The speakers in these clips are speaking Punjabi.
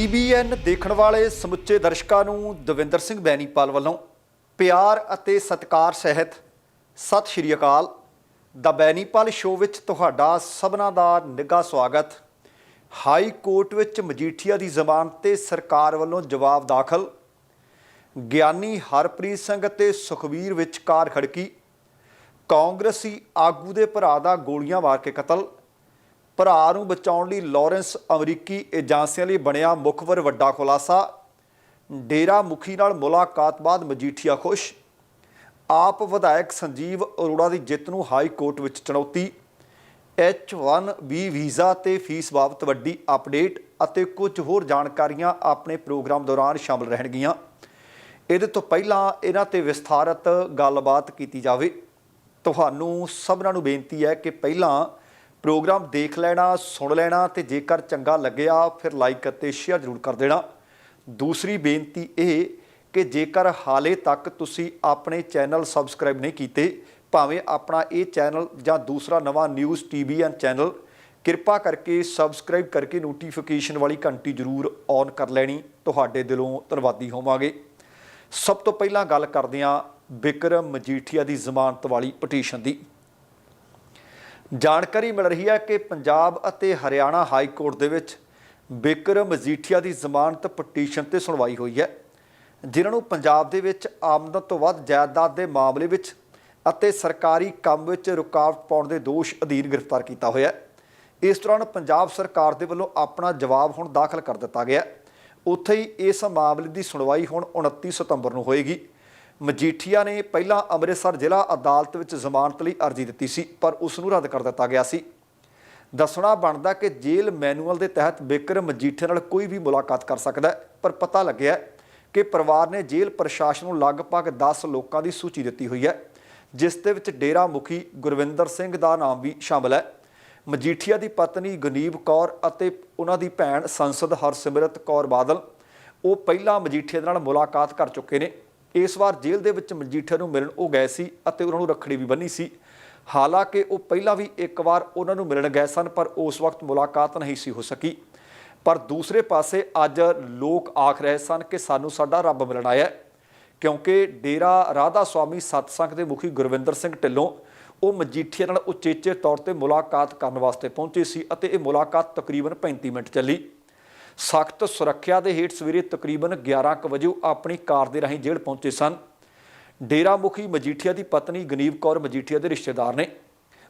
ਟੀਬੀਐਨ ਦੇਖਣ ਵਾਲੇ ਸਮੁੱਚੇ ਦਰਸ਼ਕਾਂ ਨੂੰ ਦਵਿੰਦਰ ਸਿੰਘ ਬੈਣੀਪਾਲ ਵੱਲੋਂ ਪਿਆਰ ਅਤੇ ਸਤਿਕਾਰ ਸਹਿਤ ਸਤਿ ਸ਼੍ਰੀ ਅਕਾਲ। ਦਾ ਬੈਣੀਪਾਲ ਸ਼ੋਅ ਵਿੱਚ ਤੁਹਾਡਾ ਸਭਨਾਂ ਦਾ ਨਿੱਘਾ ਸਵਾਗਤ। ਹਾਈ ਕੋਰਟ ਵਿੱਚ ਮਜੀਠੀਆ ਦੀ ਜ਼ਮਾਨਤ ਤੇ ਸਰਕਾਰ ਵੱਲੋਂ ਜਵਾਬ ਦਾਖਲ। ਗਿਆਨੀ ਹਰਪ੍ਰੀਤ ਸਿੰਘ ਅਤੇ ਸੁਖਵੀਰ ਵਿਚਕਾਰ ਖੜਕੀ। ਕਾਂਗਰਸੀ ਆਗੂ ਦੇ ਭਰਾ ਦਾ ਗੋਲੀਆਂ ਮਾਰ ਕੇ ਕਤਲ। ਭਰਾ ਨੂੰ ਬਚਾਉਣ ਲਈ ਲਾਰੈਂਸ ਅਮਰੀਕੀ ਏਜੰਸੀਆਂ ਲਈ ਬਣਿਆ ਮੁਖਬਰ ਵੱਡਾ ਖੁਲਾਸਾ। ਡੇਰਾ ਮੁਖੀ ਨਾਲ ਮੁਲਾਕਾਤ ਬਾਅਦ ਮਜੀਠੀਆ ਖੁਸ਼। ਆਪ ਵਿਧਾਇਕ ਸੰਜੀਵ ਅਰੋੜਾ ਦੀ ਜਿੱਤ ਨੂੰ ਹਾਈ ਕੋਰਟ ਵਿੱਚ ਚੁਣੌਤੀ। H1B ਵੀਜ਼ਾ ਤੇ ਫੀਸ ਬਾਬਤ ਵੱਡੀ ਅਪਡੇਟ ਅਤੇ ਕੁਝ ਹੋਰ ਜਾਣਕਾਰੀਆਂ ਆਪਣੇ ਪ੍ਰੋਗਰਾਮ ਦੌਰਾਨ ਸ਼ਾਮਲ ਰਹਿਣਗੀਆਂ। ਇਹਦੇ ਤੋਂ ਪਹਿਲਾਂ ਇਹਨਾਂ ਤੇ ਵਿਸਥਾਰਤ ਗੱਲਬਾਤ ਕੀਤੀ ਜਾਵੇ। ਤੁਹਾਨੂੰ ਸਭਨਾਂ ਨੂੰ ਬੇਨਤੀ ਹੈ ਕਿ ਪਹਿਲਾਂ ਪ੍ਰੋਗਰਾਮ ਦੇਖ ਲੈਣਾ, ਸੁਣ ਲੈਣਾ ਤੇ ਜੇਕਰ ਚੰਗਾ ਲੱਗਿਆ ਫਿਰ ਲਾਈਕ ਅਤੇ ਸ਼ੇਅਰ ਜ਼ਰੂਰ ਕਰ ਦੇਣਾ। ਦੂਸਰੀ ਬੇਨਤੀ ਇਹ ਕਿ ਜੇਕਰ ਹਾਲੇ ਤੱਕ ਤੁਸੀਂ ਆਪਣੇ ਚੈਨਲ ਸਬਸਕ੍ਰਾਈਬ ਨਹੀਂ ਕੀਤੇ, ਭਾਵੇਂ ਆਪਣਾ ਇਹ ਚੈਨਲ ਜਾਂ ਦੂਸਰਾ ਨਵਾਂ ਨਿਊਜ਼ ਟੀਵੀਐਨ ਚੈਨਲ, ਕਿਰਪਾ ਕਰਕੇ ਸਬਸਕ੍ਰਾਈਬ ਕਰਕੇ ਨੋਟੀਫਿਕੇਸ਼ਨ ਵਾਲੀ ਘੰਟੀ ਜ਼ਰੂਰ ਔਨ ਕਰ ਲੈਣੀ। ਤੁਹਾਡੇ ਦਿਲੋਂ ਧੰਨਵਾਦੀ ਹੋਵਾਂਗੇ। ਸਭ ਤੋਂ ਪਹਿਲਾਂ ਗੱਲ ਕਰਦੇ ਹਾਂ ਬਿਕਰਮ ਮਜੀਠੀਆ ਦੀ ਜ਼ਮਾਨਤ ਵਾਲੀ ਪਟੀਸ਼ਨ ਦੀ। ਜਾਣਕਾਰੀ ਮਿਲ ਰਹੀ ਹੈ ਕਿ ਪੰਜਾਬ ਅਤੇ ਹਰਿਆਣਾ ਹਾਈ ਕੋਰਟ ਦੇ ਵਿੱਚ ਬਿਕਰਮ ਮਜੀਠੀਆ ਦੀ ਜ਼ਮਾਨਤ ਪਟੀਸ਼ਨ ਤੇ ਸੁਣਵਾਈ ਹੋਈ ਹੈ, ਜਿਨ੍ਹਾਂ ਨੂੰ ਪੰਜਾਬ ਦੇ ਵਿੱਚ ਆਮਦਨ ਤੋਂ ਵੱਧ ਜਾਇਦਾਦ ਦੇ ਮਾਮਲੇ ਵਿੱਚ ਅਤੇ ਸਰਕਾਰੀ ਕੰਮ ਵਿੱਚ ਰੁਕਾਵਟ ਪਾਉਣ ਦੇ ਦੋਸ਼ ਅਧੀਨ ਗ੍ਰਿਫਤਾਰ ਕੀਤਾ ਹੋਇਆ ਇਸ ਦੌਰਾਨ ਪੰਜਾਬ ਸਰਕਾਰ ਦੇ ਵੱਲੋਂ ਆਪਣਾ ਜਵਾਬ ਹੁਣ ਦਾਖਲ ਕਰ ਦਿੱਤਾ ਗਿਆ ਉੱਥੇ ਹੀ ਇਸ ਮਾਮਲੇ ਦੀ ਸੁਣਵਾਈ ਹੁਣ 29 ਸਤੰਬਰ ਨੂੰ ਹੋਏਗੀ। ਮਜੀਠੀਆ ਨੇ ਪਹਿਲਾਂ ਅੰਮ੍ਰਿਤਸਰ ਜ਼ਿਲ੍ਹਾ ਅਦਾਲਤ ਵਿੱਚ ਜ਼ਮਾਨਤ ਲਈ ਅਰਜ਼ੀ ਦਿੱਤੀ ਸੀ, ਪਰ ਉਸ ਨੂੰ ਰੱਦ ਕਰ ਦਿੱਤਾ ਗਿਆ ਸੀ। ਦੱਸਣਾ ਬਣਦਾ ਕਿ ਜੇਲ੍ਹ ਮੈਨੂਅਲ ਦੇ ਤਹਿਤ ਬਿਕਰਮ ਮਜੀਠੀਆ ਨਾਲ ਕੋਈ ਵੀ ਮੁਲਾਕਾਤ ਕਰ ਸਕਦਾ ਹੈ, ਪਰ ਪਤਾ ਲੱਗਿਆ ਕਿ ਪਰਿਵਾਰ ਨੇ ਜੇਲ੍ਹ ਪ੍ਰਸ਼ਾਸਨ ਨੂੰ ਲਗਭਗ 10 ਲੋਕਾਂ ਦੀ ਸੂਚੀ ਦਿੱਤੀ ਹੋਈ ਹੈ, ਜਿਸ ਦੇ ਵਿੱਚ ਡੇਰਾ ਮੁਖੀ ਗੁਰਵਿੰਦਰ ਸਿੰਘ ਦਾ ਨਾਮ ਵੀ ਸ਼ਾਮਲ ਹੈ। ਮਜੀਠੀਆ ਦੀ ਪਤਨੀ ਗਨੀਬ ਕੌਰ ਅਤੇ ਉਹਨਾਂ ਦੀ ਭੈਣ ਸੰਸਦ ਹਰਸਿਮਰਤ ਕੌਰ ਬਾਦਲ ਉਹ ਪਹਿਲਾਂ ਮਜੀਠੀਆ ਦੇ ਨਾਲ ਮੁਲਾਕਾਤ ਕਰ ਚੁੱਕੇ ਨੇ। ਇਸ ਵਾਰ ਜੇਲ੍ਹ ਦੇ ਵਿੱਚ ਮਜੀਠੀਆ ਨੂੰ ਮਿਲਣ ਉਹ ਗਏ ਸੀ ਅਤੇ ਉਹਨਾਂ ਨੂੰ ਰੱਖੜੀ ਵੀ ਬੰਨੀ ਸੀ। ਹਾਲਾਂਕਿ ਉਹ ਪਹਿਲਾਂ ਵੀ ਇੱਕ ਵਾਰ ਉਹਨਾਂ ਨੂੰ ਮਿਲਣ ਗਏ ਸਨ, ਪਰ ਉਸ ਵਕਤ ਮੁਲਾਕਾਤ ਨਹੀਂ ਸੀ ਹੋ ਸਕੀ। ਪਰ ਦੂਸਰੇ ਪਾਸੇ ਅੱਜ ਲੋਕ ਆਖ ਰਹੇ ਸਨ ਕਿ ਸਾਨੂੰ ਸਾਡਾ ਰੱਬ ਮਿਲਣ ਆਇਆ ਕਿਉਂਕਿ ਡੇਰਾ ਰਾਧਾ ਸੁਆਮੀ ਸਤਸੰਗ ਦੇ ਮੁਖੀ ਗੁਰਵਿੰਦਰ ਸਿੰਘ ਢਿੱਲੋਂ ਉਹ ਮਜੀਠੀਆ ਨਾਲ ਉਚੇਚੇ ਤੌਰ ਤੇ ਮੁਲਾਕਾਤ ਕਰਨ ਵਾਸਤੇ ਪਹੁੰਚੇ ਸੀ ਅਤੇ ਇਹ ਮੁਲਾਕਾਤ ਤਕਰੀਬਨ 35 ਮਿੰਟ ਚੱਲੀ। ਸਖਤ ਸੁਰੱਖਿਆ ਦੇ ਹੇਠ ਸਵੇਰੇ ਤਕਰੀਬਨ 11 ਕੁ ਵਜੇ ਆਪਣੀ ਕਾਰ ਦੇ ਰਾਹੀਂ ਜੇਲ੍ਹ ਪਹੁੰਚੇ ਸਨ। ਡੇਰਾ ਮੁਖੀ ਮਜੀਠੀਆ ਦੀ ਪਤਨੀ ਗਨੀਵ ਕੌਰ ਮਜੀਠੀਆ ਦੇ ਰਿਸ਼ਤੇਦਾਰ ਨੇ।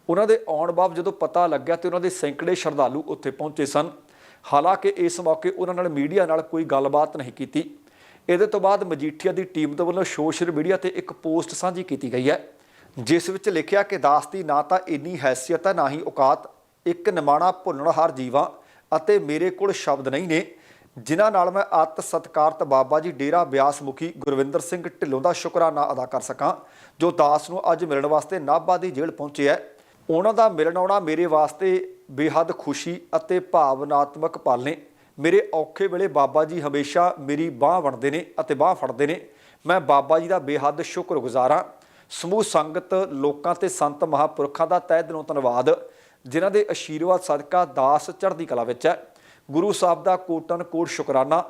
ਉਹਨਾਂ ਦੇ ਆਉਣ ਬਾਅਦ ਜਦੋਂ ਪਤਾ ਲੱਗਿਆ ਤੇ ਉਹਨਾਂ ਦੇ ਸੈਂਕੜੇ ਸ਼ਰਧਾਲੂ ਉੱਥੇ ਪਹੁੰਚੇ ਸਨ। ਹਾਲਾਂਕਿ ਇਸ ਮੌਕੇ ਉਹਨਾਂ ਨਾਲ ਮੀਡੀਆ ਨਾਲ ਕੋਈ ਗੱਲਬਾਤ ਨਹੀਂ ਕੀਤੀ। ਇਹਦੇ ਤੋਂ ਬਾਅਦ ਮਜੀਠੀਆ ਦੀ ਟੀਮ ਦੇ ਵੱਲੋਂ ਸੋਸ਼ਲ ਮੀਡੀਆ ਤੇ ਇੱਕ ਪੋਸਟ ਸਾਂਝੀ ਕੀਤੀ ਗਈ ਹੈ, ਜਿਸ ਵਿੱਚ ਲਿਖਿਆ ਕਿ ਦਾਸ ਦੀ ਨਾ ਤਾਂ ਇੰਨੀ ਹੈਸੀਅਤ ਹੈ, ਨਾ ਹੀ ਔਕਾਤ। ਇੱਕ ਨਿਮਾਣਾ ਭੁੱਲਣਹਾਰ ਜੀਵਾਂ ਅਤੇ ਮੇਰੇ ਕੋਲ ਸ਼ਬਦ ਨਹੀਂ ਨੇ, ਜਿਨ੍ਹਾਂ ਨਾਲ ਮੈਂ ਅਤ ਸਤਕਾਰਤ ਬਾਬਾ ਜੀ ਡੇਰਾ ਬਿਆਸ ਮੁਖੀ ਗੁਰਵਿੰਦਰ ਸਿੰਘ ਢਿੱਲੋਂ ਦਾ ਸ਼ੁਕਰਾਨਾ ਅਦਾ ਕਰ ਸਕਾਂ, ਜੋ ਦਾਸ ਨੂੰ ਅੱਜ ਮਿਲਣ ਵਾਸਤੇ ਨਾਭਾ ਦੀ ਜੇਲ੍ਹ ਪਹੁੰਚਿਆ ਉਹਨਾਂ ਦਾ ਮਿਲਣ ਆਉਣਾ ਮੇਰੇ ਵਾਸਤੇ ਬੇਹੱਦ ਖੁਸ਼ੀ ਅਤੇ ਭਾਵਨਾਤਮਕ ਪਲ ਨੇ। ਮੇਰੇ ਔਖੇ ਵੇਲੇ ਬਾਬਾ ਜੀ ਹਮੇਸ਼ਾ ਮੇਰੀ ਬਾਹ ਵੜਦੇ ਨੇ ਅਤੇ ਬਾਹ ਫੜਦੇ ਨੇ। ਮੈਂ ਬਾਬਾ ਜੀ ਦਾ ਬੇਹੱਦ ਸ਼ੁਕਰਗੁਜ਼ਾਰ ਹਾਂ। ਸਮੂਹ ਸੰਗਤ, ਲੋਕਾਂ ਤੇ ਸੰਤ ਮਹਾਪੁਰਖਾਂ ਦਾ ਤਹਿ ਦਿਲੋਂ ਧੰਨਵਾਦ। ਜਿਨ੍ਹਾਂ ਦੇ ਅਸ਼ੀਰਵਾਦ ਸਦਕਾ ਦਾਸ ਚੜ੍ਹਦੀ ਕਲਾ ਵਿੱਚ ਹੈ। ਗੁਰੂ ਸਾਹਿਬ ਦਾ ਕੋਟਨ ਕੋਟ ਸ਼ੁਕਰਾਨਾ,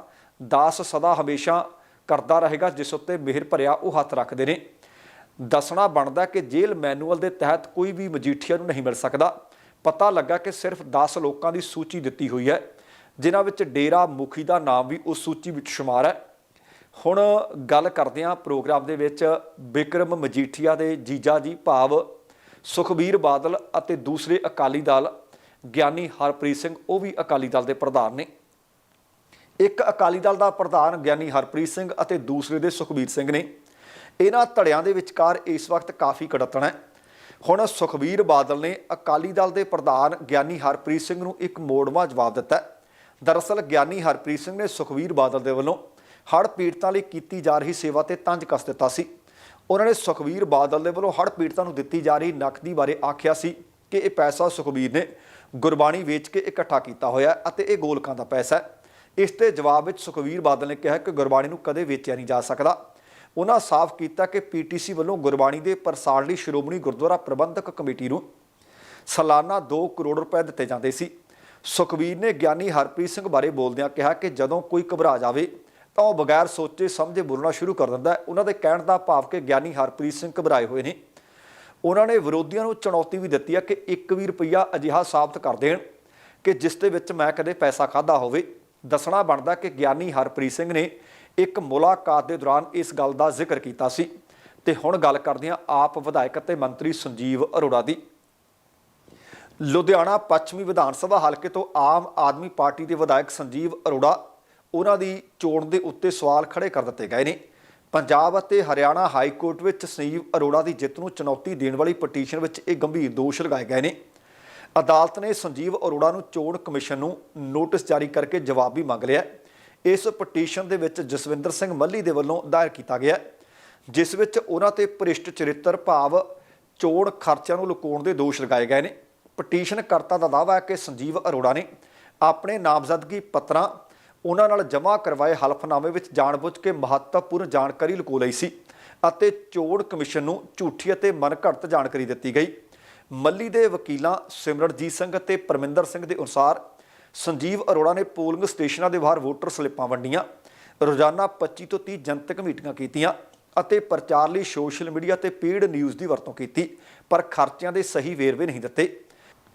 ਦਾਸ ਸਦਾ ਹਮੇਸ਼ਾ ਕਰਦਾ ਰਹੇਗਾ, ਜਿਸ ਉੱਤੇ ਮਿਹਰ ਭਰਿਆ ਉਹ ਹੱਥ ਰੱਖਦੇ ਨੇ। ਦੱਸਣਾ ਬਣਦਾ ਕਿ ਜੇਲ੍ਹ ਮੈਨੂਅਲ ਦੇ ਤਹਿਤ ਕੋਈ ਵੀ ਮਜੀਠੀਆ ਨੂੰ ਨਹੀਂ ਮਿਲ ਸਕਦਾ। ਪਤਾ ਲੱਗਾ ਕਿ ਸਿਰਫ 10 ਲੋਕਾਂ ਦੀ ਸੂਚੀ ਦਿੱਤੀ ਹੋਈ ਹੈ, ਜਿਨ੍ਹਾਂ ਵਿੱਚ ਡੇਰਾ ਮੁਖੀ ਦਾ ਨਾਮ ਵੀ ਉਸ ਸੂਚੀ ਵਿੱਚ ਸ਼ੁਮਾਰ ਹੈ। ਹੁਣ ਗੱਲ ਕਰਦੇ ਹਾਂ ਪ੍ਰੋਗਰਾਮ ਦੇ ਵਿੱਚ ਬਿਕਰਮ ਮਜੀਠੀਆ ਦੇ ਜੀਜਾ ਜੀ ਭਾਵ ਸੁਖਬੀਰ ਬਾਦਲ ਅਤੇ ਦੂਸਰੇ ਅਕਾਲੀ ਦਲ ਗਿਆਨੀ ਹਰਪ੍ਰੀਤ ਸਿੰਘ, ਉਹ ਵੀ ਅਕਾਲੀ ਦਲ ਦੇ ਪ੍ਰਧਾਨ ਨੇ। ਇੱਕ ਅਕਾਲੀ ਦਲ ਦਾ ਪ੍ਰਧਾਨ ਗਿਆਨੀ ਹਰਪ੍ਰੀਤ ਸਿੰਘ ਅਤੇ ਦੂਸਰੇ ਦੇ ਸੁਖਬੀਰ ਸਿੰਘ ਨੇ। ਇਹਨਾਂ ਧੜਿਆਂ ਦੇ ਵਿਚਕਾਰ ਇਸ ਵਕਤ ਕਾਫੀ ਕੜਤਣ ਹੈ। ਹੁਣ ਸੁਖਬੀਰ ਬਾਦਲ ਨੇ ਅਕਾਲੀ ਦਲ ਦੇ ਪ੍ਰਧਾਨ ਗਿਆਨੀ ਹਰਪ੍ਰੀਤ ਸਿੰਘ ਨੂੰ ਇੱਕ ਮੋੜਵਾ ਜਵਾਬ ਦਿੱਤਾ ਦਰਅਸਲ ਗਿਆਨੀ ਹਰਪ੍ਰੀਤ ਸਿੰਘ ਨੇ ਸੁਖਬੀਰ ਬਾਦਲ ਦੇ ਵੱਲੋਂ ਹੜ੍ਹ ਪੀੜਤਾਂ ਲਈ ਕੀਤੀ ਜਾ ਰਹੀ ਸੇਵਾ ਤੇ ਤੰਜ ਕੱਸ ਦਿੱਤਾ ਸੀ। ਉਹਨਾਂ ਨੇ ਸੁਖਬੀਰ ਬਾਦਲ ਦੇ ਵੱਲੋਂ ਹੜ੍ਹ ਪੀੜਤਾਂ ਨੂੰ ਦਿੱਤੀ ਜਾ ਰਹੀ ਨਕਦੀ ਬਾਰੇ ਆਖਿਆ ਸੀ ਕਿ ਇਹ ਪੈਸਾ ਸੁਖਬੀਰ ਨੇ ਗੁਰਬਾਣੀ ਵੇਚ ਕੇ ਇਕੱਠਾ ਕੀਤਾ ਹੋਇਆ ਅਤੇ ਇਹ ਗੋਲਕਾਂ ਦਾ ਪੈਸਾ ਹੈ। ਇਸ ਤੇ ਜਵਾਬ ਵਿੱਚ ਸੁਖਬੀਰ ਬਾਦਲ ਨੇ ਕਿਹਾ ਕਿ ਗੁਰਬਾਣੀ ਨੂੰ ਕਦੇ ਵੇਚਿਆ ਨਹੀਂ ਜਾ ਸਕਦਾ। ਉਹਨਾਂ ਸਾਫ਼ ਕੀਤਾ ਕਿ ਪੀਟੀਸੀ ਵੱਲੋਂ ਗੁਰਬਾਣੀ ਦੇ ਪ੍ਰਸਾਰ ਲਈ ਸ਼੍ਰੋਮਣੀ ਗੁਰਦੁਆਰਾ ਪ੍ਰਬੰਧਕ ਕਮੇਟੀ ਨੂੰ ਸਾਲਾਨਾ 2 ਕਰੋੜ ਰੁਪਏ ਦਿੱਤੇ ਜਾਂਦੇ ਸੀ। ਸੁਖਬੀਰ ਨੇ ਗਿਆਨੀ ਹਰਪ੍ਰੀਤ ਸਿੰਘ ਬਾਰੇ ਬੋਲਦਿਆਂ ਕਿਹਾ ਕਿ ਜਦੋਂ ਕੋਈ ਘਬਰਾ ਜਾਵੇ ਤਾਂ ਉਹ ਬਗੈਰ ਸੋਚੇ ਸਮਝੇ ਬੋਲਣਾ ਸ਼ੁਰੂ ਕਰ ਦਿੰਦਾ ਉਹਨਾਂ ਦੇ ਕਹਿਣ ਦਾ ਭਾਵ ਕਿ ਗਿਆਨੀ ਹਰਪ੍ਰੀਤ ਸਿੰਘ ਘਬਰਾਏ ਹੋਏ ਨੇ। ਉਹਨਾਂ ਨੇ ਵਿਰੋਧੀਆਂ ਨੂੰ ਚੁਣੌਤੀ ਵੀ ਦਿੱਤੀ ਹੈ ਕਿ ਇੱਕ ਵੀ ਰੁਪਈਆ ਅਜਿਹਾ ਸਾਬਤ ਕਰ ਦੇਣ ਕਿ ਜਿਸ ਦੇ ਵਿੱਚ ਮੈਂ ਕਦੇ ਪੈਸਾ ਖਾਦਾ ਹੋਵੇ। ਦੱਸਣਾ ਬਣਦਾ ਕਿ ਗਿਆਨੀ ਹਰਪ੍ਰੀਤ ਸਿੰਘ ਨੇ ਇੱਕ ਮੁਲਾਕਾਤ ਦੇ ਦੌਰਾਨ ਇਸ ਗੱਲ ਦਾ ਜ਼ਿਕਰ ਕੀਤਾ ਸੀ। ਤੇ ਹੁਣ ਗੱਲ ਕਰਦੇ ਹਾਂ ਆਪ ਵਿਧਾਇਕ ਅਤੇ ਮੰਤਰੀ ਸੰਜੀਵ ਅਰੋੜਾ ਦੀ। ਲੁਧਿਆਣਾ ਪੱਛਮੀ ਵਿਧਾਨ ਸਭਾ ਹਲਕੇ ਤੋਂ ਆਮ ਆਦਮੀ ਪਾਰਟੀ ਦੇ ਵਿਧਾਇਕ ਸੰਜੀਵ ਅਰੋੜਾ ਉਹਨਾਂ ਦੀ ਚੋਣ ਦੇ ਉੱਤੇ ਸਵਾਲ ਖੜੇ ਕਰ ਦਿੱਤੇ ਗਏ ਨੇ। ਪੰਜਾਬ ਅਤੇ ਹਰਿਆਣਾ ਹਾਈ ਕੋਰਟ ਵਿੱਚ ਸੰਜੀਵ ਅਰੋੜਾ ਦੀ ਜਿੱਤ ਨੂੰ ਚੁਣੌਤੀ ਦੇਣ ਵਾਲੀ ਪਟੀਸ਼ਨ ਵਿੱਚ ਇਹ ਗੰਭੀਰ ਦੋਸ਼ ਲਗਾਏ ਗਏ ਨੇ। ਅਦਾਲਤ ਨੇ ਸੰਜੀਵ ਅਰੋੜਾ ਨੂੰ ਚੋਣ ਕਮਿਸ਼ਨ ਨੂੰ ਨੋਟਿਸ ਜਾਰੀ ਕਰਕੇ ਜਵਾਬ ਵੀ ਮੰਗ ਲਿਆ। ਇਸ ਪਟੀਸ਼ਨ ਦੇ ਵਿੱਚ ਜਸਵਿੰਦਰ ਸਿੰਘ ਮੱਲੀ ਦੇ ਵੱਲੋਂ ਦਾਇਰ ਕੀਤਾ ਗਿਆ ਜਿਸ ਵਿੱਚ ਉਹਨਾਂ ਤੇ ਭ੍ਰਿਸ਼ਟ ਚਰਿੱਤਰ ਭਾਵ ਚੋਣ ਖਰਚਿਆਂ ਨੂੰ ਲੁਕਾਉਣ ਦੇ ਦੋਸ਼ ਲਗਾਏ ਗਏ ਨੇ। ਪਟੀਸ਼ਨ ਕਰਤਾ ਦਾ ਦਾਅਵਾ ਹੈ ਕਿ ਸੰਜੀਵ ਅਰੋੜਾ ਨੇ ਆਪਣੇ ਨਾਮਜ਼ਦਗੀ ਪੱਤਰਾਂ ਉਹਨਾਂ ਨਾਲ ਜਮ੍ਹਾਂ ਕਰਵਾਏ ਹਲਫਨਾਮੇ ਵਿੱਚ ਜਾਣਬੁੱਝ ਕੇ ਮਹੱਤਵਪੂਰਨ ਜਾਣਕਾਰੀ ਲੁਕੋ ਲਈ ਸੀ ਅਤੇ ਚੋਣ ਕਮਿਸ਼ਨ ਨੂੰ ਝੂਠੀ ਅਤੇ ਮਨਘੜਤ ਜਾਣਕਾਰੀ ਦਿੱਤੀ ਗਈ। ਮੱਲੀ ਦੇ ਵਕੀਲਾਂ ਸਿਮਰਨਜੀਤ ਸਿੰਘ ਅਤੇ ਪਰਮਿੰਦਰ ਸਿੰਘ ਦੇ ਅਨੁਸਾਰ ਸੰਜੀਵ ਅਰੋੜਾ ਨੇ ਪੋਲਿੰਗ ਸਟੇਸ਼ਨਾਂ ਦੇ ਬਾਹਰ ਵੋਟਰ ਸਲਿੱਪਾਂ ਵੰਡੀਆਂ, ਰੋਜ਼ਾਨਾ 25 ਤੋਂ 30 ਜਨਤਕ ਮੀਟਿੰਗਾਂ ਕੀਤੀਆਂ ਅਤੇ ਪ੍ਰਚਾਰ ਲਈ ਸੋਸ਼ਲ ਮੀਡੀਆ ਤੇ ਪੇਡ ਨਿਊਜ਼ ਦੀ ਵਰਤੋਂ ਕੀਤੀ, ਪਰ ਖਰਚਿਆਂ ਦੇ ਸਹੀ ਵੇਰਵੇ ਨਹੀਂ ਦਿੱਤੇ।